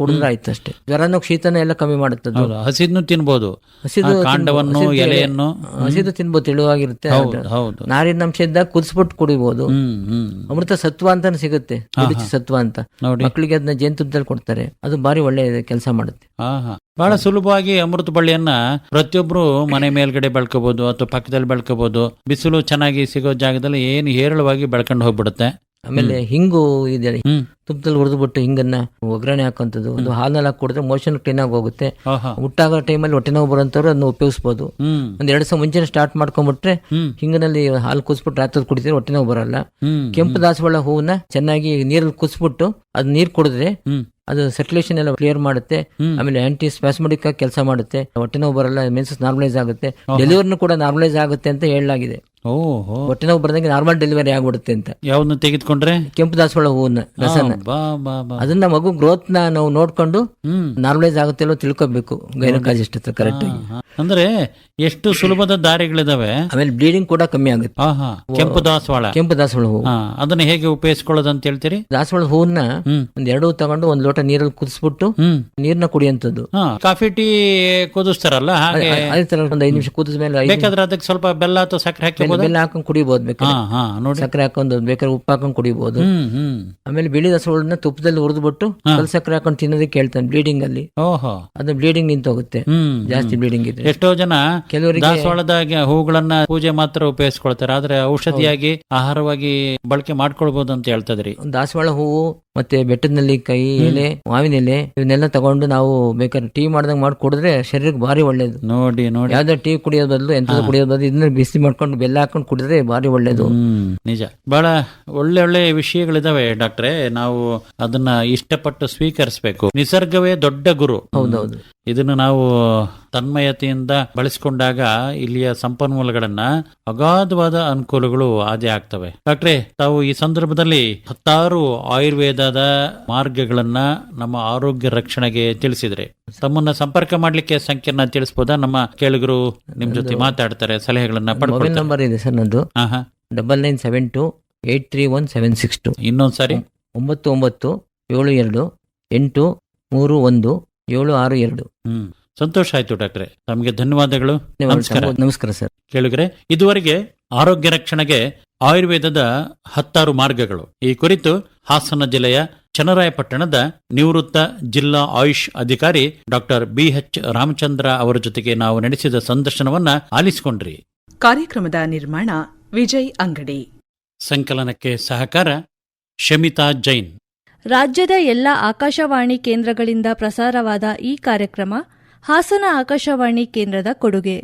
ಹಾ ಕುಡಿದ್ರೆ ಆಯ್ತು ಅಷ್ಟೇ ಜ್ವರನು ಶೀತನ ಎಲ್ಲ ಕಮ್ಮಿ ಮಾಡುತ್ತೆ ಹಸಿದ್ನು ತಿನ್ಬೋದು. ಹಸಿದು ಕಾಂಡವನ್ನು ಎಲೆಯನ್ನು ಹಸಿದು ತಿನ್ಬೋದು ತಿಳುವಾಗಿರುತ್ತೆ. ಹೌದು ನಾರಿನ ಅಂಶ ಇದ್ದಾಗ ಕುದಿಸ್ಬಿಟ್ಟು ಕುಡಿಬಹುದು ಅಮೃತ ಸತ್ವ ಅಂತ ಸಿಗುತ್ತೆ ಸತ್ವ ಅಂತ. ನೋಡಿ. ಮಕ್ಕಳಿಗೆ ಅದನ್ನ ಜೇನುತುಪ್ಪದಲ್ಲಿ ಕೊಡ್ತಾರೆ. ಅದು ಬಾರಿ ಒಳ್ಳೆ ಕೆಲಸ ಮಾಡುತ್ತೆ. ಬಹಳ ಸುಲಭವಾಗಿ ಅಮೃತ ಬಳ್ಳಿಯನ್ನ ಪ್ರತಿಯೊಬ್ರು ಮನೆ ಮೇಲ್ಗಡೆ ಬೆಳ್ಕೋಬಹುದು ಅಥವಾ ಪಕ್ಕದಲ್ಲಿ ಬೆಳ್ಕೋಬಹುದು ಬಿಸಿಲು ಚೆನ್ನಾಗಿ ಸಿಗೋ ಜಾಗದಲ್ಲಿ ಏನು ಹೇರಳವಾಗಿ ಬೆಳ್ಕೊಂಡು ಹೋಗ್ಬಿಡುತ್ತೆ. ಆಮೇಲೆ ಹಿಂಗು ಇದೆ. ತುಪ್ಪದಲ್ಲಿ ಹುರಿದ್ಬಿಟ್ಟು ಹಿಂಗನ್ನ ಒಗ್ಗರಣೆ ಹಾಕುವಂಥದ್ದು ಒಂದು ಹಾಲ್ನಲ್ಲಿ ಹಾಕಿ ಕುಡಿದ್ರೆ ಮೋಷನ್ ಕ್ಲೀನ್ ಆಗಿ ಹೋಗುತ್ತೆ. ಹುಟ್ಟಾಗ ಟೈಮಲ್ಲಿ ಹೊಟ್ಟೆ ನೋವು ಬರೋಂಥವ್ರು ಅದನ್ನ ಉಪಯೋಗಿಸಬಹುದು ಒಂದ್ ಎರಡು ಸಾವಿರ ಮುಂಚೆನೆ ಸ್ಟಾರ್ಟ್ ಮಾಡ್ಕೊಂಡ್ಬಿಟ್ರೆ ಹಿಂಗನಲ್ಲಿ ಹಾಲು ಕುದಿಸ್ಬಿಟ್ಟು ರಾತ್ರಿ ಕುಡಿದ್ರೆ ಹೊಟ್ಟೆ ನೋವು ಬರಲ್ಲ. ಕೆಂಪು ದಾಸವಾಳ ಹೂವನ್ನ ಚೆನ್ನಾಗಿ ನೀರಲ್ಲಿ ಕುದಿಸ್ಬಿಟ್ಟು ಅದ್ ನೀರ್ ಕುಡಿದ್ರೆ ಅದು ಸರ್ಕ್ಯುಲೇಷನ್ ಎಲ್ಲ ಕ್ಲಿಯರ್ ಮಾಡುತ್ತೆ. ಆಮೇಲೆ ಆಂಟಿ ಸ್ಪಾಸ್ಮಡಿಕ್ ಆಗಿ ಕೆಲಸ ಮಾಡುತ್ತೆ. ಹೊಟ್ಟೆ ನೋವು ಬರಲ್ಲ ಮೆನ್ಸಸ್ ನಾರ್ಮಲೈಸ್ ಆಗುತ್ತೆ. ಡೆಲಿವರಿನೂ ಕೂಡ ನಾರ್ಮಲೈಸ್ ಆಗುತ್ತೆ ಅಂತ ಹೇಳಲಾಗಿದೆ. ಓಹೋ. ಹೊಟ್ಟೆ ನೋವು ಬರ್ದಂಗೆ ನಾರ್ಮಲ್ ಡೆಲಿವರಿ ಆಗ್ಬಿಡುತ್ತೆ ಅಂತ. ಯಾವ್ದನ್ನ ತೆಗೆದುಕೊಂಡ್ರೆ? ಕೆಂಪು ದಾಸವಾಳ ಹೂವನ್ನ ರಸನ. ಬಾ ಬಾ ಬಾ. ಅದನ್ನ ಮಗು ಗ್ರೋತ್ನ ನಾವು ನೋಡ್ಕೊಂಡು ಹ್ಮ್. ನಾರ್ಮಲೈಸ್ ಆಗುತ್ತೆ ಅಲ್ಲೋ ತಿಳ್ಕೊಬೇಕು. ಗೈನಕಾಲಜಿಸ್ಟ್ ಹತ್ರ ಕರೆಕ್ಟ್ ಆಗಿ. ಅಂದ್ರೆ ಎಷ್ಟು ಸುಲಭದ ದಾರಿಗಳಿದಾವೆ? ಆಮೇಲೆ ಬ್ಲೀಡಿಂಗ್ ಕೂಡ ಕಮ್ಮಿ ಆಗುತ್ತೆ. ಕೆಂಪು ದಾಸವಾಳ. ಕೆಂಪು ದಾಸವಾಳ ಹೂವು ಅದನ್ನ ಹೇಗೆ ಉಪಯೋಗಿಸ್ಕೊಳ್ಳೋದು ಅಂತ ಹೇಳ್ತೀರಿ? ದಾಸವಾಳ ಹೂವನ್ನ ಒಂದ್ ಎರಡು ತಗೊಂಡು ಒಂದ್ ಲೋಟ ನೀರಲ್ಲಿ ಕುದಿಸ್ಬಿಟ್ಟು ನೀರ್ನ ಕುಡಿಯಂತದ್ದು ಕಾಫಿ ಟೀ ಕುದಿಸ್ತಾರಲ್ಲ ಹಾಗೆ ಅದೇ ತರ ಒಂದ್ ಐದು ನಿಮಿಷ ಕುದಿದ ಮೇಲೆ ಬೇಕಾದ್ರೆ ಅದಕ್ಕೆ ಸ್ವಲ್ಪ ಬೆಲ್ಲ ಅಥವಾ ಸಕ್ಕರೆ ಹಾಕಬಹುದು ಬೆಲ್ಲ ಹಾಕೊಂಡು ಕುಡಿಬಹುದು ಹಾ ಬೇಕಾದ್ರೆ ಸಕ್ಕರೆ ಹಾಕೊಂಡು ಬೇಕಾದ್ರೆ ಉಪ್ಪು ಹಾಕೊಂಡು ಕುಡಿಬಹುದು ಆಮೇಲೆ ಬಿಳಿ ರಸಗಳನ್ನ ತುಪ್ಪದಲ್ಲಿ ಹುರಿದ್ಬಿಟ್ಟು ಕಲ್ ಸಕ್ಕರೆ ಹಾಕೊಂಡು ತಿನ್ನೋದಕ್ಕೆ ಹೇಳ್ತಾನೆ ಬ್ಲೀಡಿಂಗ್ ಅಲ್ಲಿ. ಓಹೋ. ಅದು ಬ್ಲೀಡಿಂಗ್ ನಿಂತೋಗುತ್ತೆ ಹೋಗುತ್ತೆ. ಜಾಸ್ತಿ ಬ್ಲೀಡಿಂಗ್ ಇದ್ರೆ. ಎಷ್ಟೋ ಜನ ಕೆಲವರಿಗೆ ದಾಸವಾಳದ ಹೂಗಳನ್ನ ಪೂಜೆ ಮಾತ್ರ ಉಪಯೋಗಿಸ್ಕೊಳ್ತಾರೆ. ಆದ್ರೆ ಔಷಧಿಯಾಗಿ ಆಹಾರವಾಗಿ ಬಳಕೆ ಮಾಡ್ಕೊಳ್ಬಹುದು ಅಂತ ಹೇಳ್ತದ್ರಿ ದಾಸವಾಳ ಹೂವು ಮತ್ತೆ ಬೆಟ್ಟದಲ್ಲಿ ಕೈ ಎಲೆ ಮಾವಿನ ಎಲೆ ಇವನ್ನೆಲ್ಲ ತಗೊಂಡು ನಾವು ಬೇಕಾದ್ರೆ ಟೀ ಮಾಡ್ದಂಗ್ ಮಾಡಿ ಕುಡಿದ್ರೆ ಶರೀರಕ್ಕೆ ಭಾರಿ ಒಳ್ಳೇದು. ನೋಡಿ ನೋಡಿ. ಯಾವ್ದೋ ಟೀ ಕುಡಿಯೋ ಬದಲು ಎಂತದ್ದು ಕುಡಿಯೋದ್ ಬದಲು ಇದನ್ನ ಬಿಸಿ ಮಾಡ್ಕೊಂಡು ಬೆಲ್ಲ ಹಾಕೊಂಡು ಕುಡಿದ್ರೆ ಭಾರಿ ಒಳ್ಳೇದು. ನಿಜ. ಬಹಳ ಒಳ್ಳೆ ಒಳ್ಳೆ ವಿಷಯಗಳಿದಾವೆ ಡಾಕ್ಟ್ರೆ. ನಾವು ಅದನ್ನ ಇಷ್ಟಪಟ್ಟು ಸ್ವೀಕರಿಸಬೇಕು. ನಿಸರ್ಗವೇ ದೊಡ್ಡ ಗುರು. ಹೌದೌದು. ಇದನ್ನು ನಾವು ತನ್ಮಯತೆಯಿಂದ ಬಳಸಿಕೊಂಡಾಗ ಇಲ್ಲಿಯ ಸಂಪನ್ಮೂಲಗಳನ್ನ ಅಗಾಧವಾದ ಅನುಕೂಲಗಳು ಆದೇ ಆಗ್ತವೆ. ಡಾಕ್ಟ್ರೆ ತಾವು ಈ ಸಂದರ್ಭದಲ್ಲಿ ಹತ್ತಾರು ಆಯುರ್ವೇದದ ಮಾರ್ಗಗಳನ್ನ ನಮ್ಮ ಆರೋಗ್ಯ ರಕ್ಷಣೆಗೆ ತಿಳಿಸಿದ್ರೆ. ತಮ್ಮನ್ನ ಸಂಪರ್ಕ ಮಾಡ್ಲಿಕ್ಕೆ ಸಂಖ್ಯೆಯನ್ನ ತಿಳಿಸಬಹುದಾ ನಮ್ಮ ಕೇಳುಗರು ನಿಮ್ ಜೊತೆ ಮಾತಾಡ್ತಾರೆ ಸಲಹೆಗಳನ್ನ ಮೊಬೈಲ್ ನಂಬರ್ ಇದೆ ಸರ್ ನಂದು double nine seven two eight three one seven six two. ಇನ್ನೊಂದ್ಸರಿ? ಒಂಬತ್ತು ಒಂಬತ್ತು ಏಳು ಎರಡು ಎಂಟು ಮೂರು ಒಂದು ಏಳು ಆರು ಎರಡು. ಹ್ಮ್. ಸಂತೋಷ ಆಯ್ತು ಡಾಕ್ಟ್ರೆ. ತಮಗೆ ಧನ್ಯವಾದಗಳು. ನಮಸ್ಕಾರ. ನಮಸ್ಕಾರ ಸರ್. ಕೇಳಿದ್ರೆ ಇದುವರೆಗೆ ಆರೋಗ್ಯ ರಕ್ಷಣೆಗೆ ಆಯುರ್ವೇದದ ಹತ್ತಾರು ಮಾರ್ಗಗಳು. ಈ ಕುರಿತು ಹಾಸನ ಜಿಲ್ಲೆಯ ಚನ್ನರಾಯಪಟ್ಟಣದ ನಿವೃತ್ತ ಜಿಲ್ಲಾ ಆಯುಷ್ ಅಧಿಕಾರಿ ಡಾಕ್ಟರ್ ಬಿ ಎಚ್ ರಾಮಚಂದ್ರ ಅವರ ಜೊತೆಗೆ ನಾವು ನಡೆಸಿದ ಸಂದರ್ಶನವನ್ನ ಆಲಿಸಿಕೊಂಡ್ರಿ. ಕಾರ್ಯಕ್ರಮದ ನಿರ್ಮಾಣ ವಿಜಯ್ ಅಂಗಡಿ. ಸಂಕಲನಕ್ಕೆ ಸಹಕಾರ ಶಮಿತಾ ಜೈನ್. ರಾಜ್ಯದ ಎಲ್ಲ ಆಕಾಶವಾಣಿ ಕೇಂದ್ರಗಳಿಂದ ಪ್ರಸಾರವಾದ ಈ ಕಾರ್ಯಕ್ರಮ ಹಾಸನ ಆಕಾಶವಾಣಿ ಕೇಂದ್ರದ ಕೊಡುಗೆ.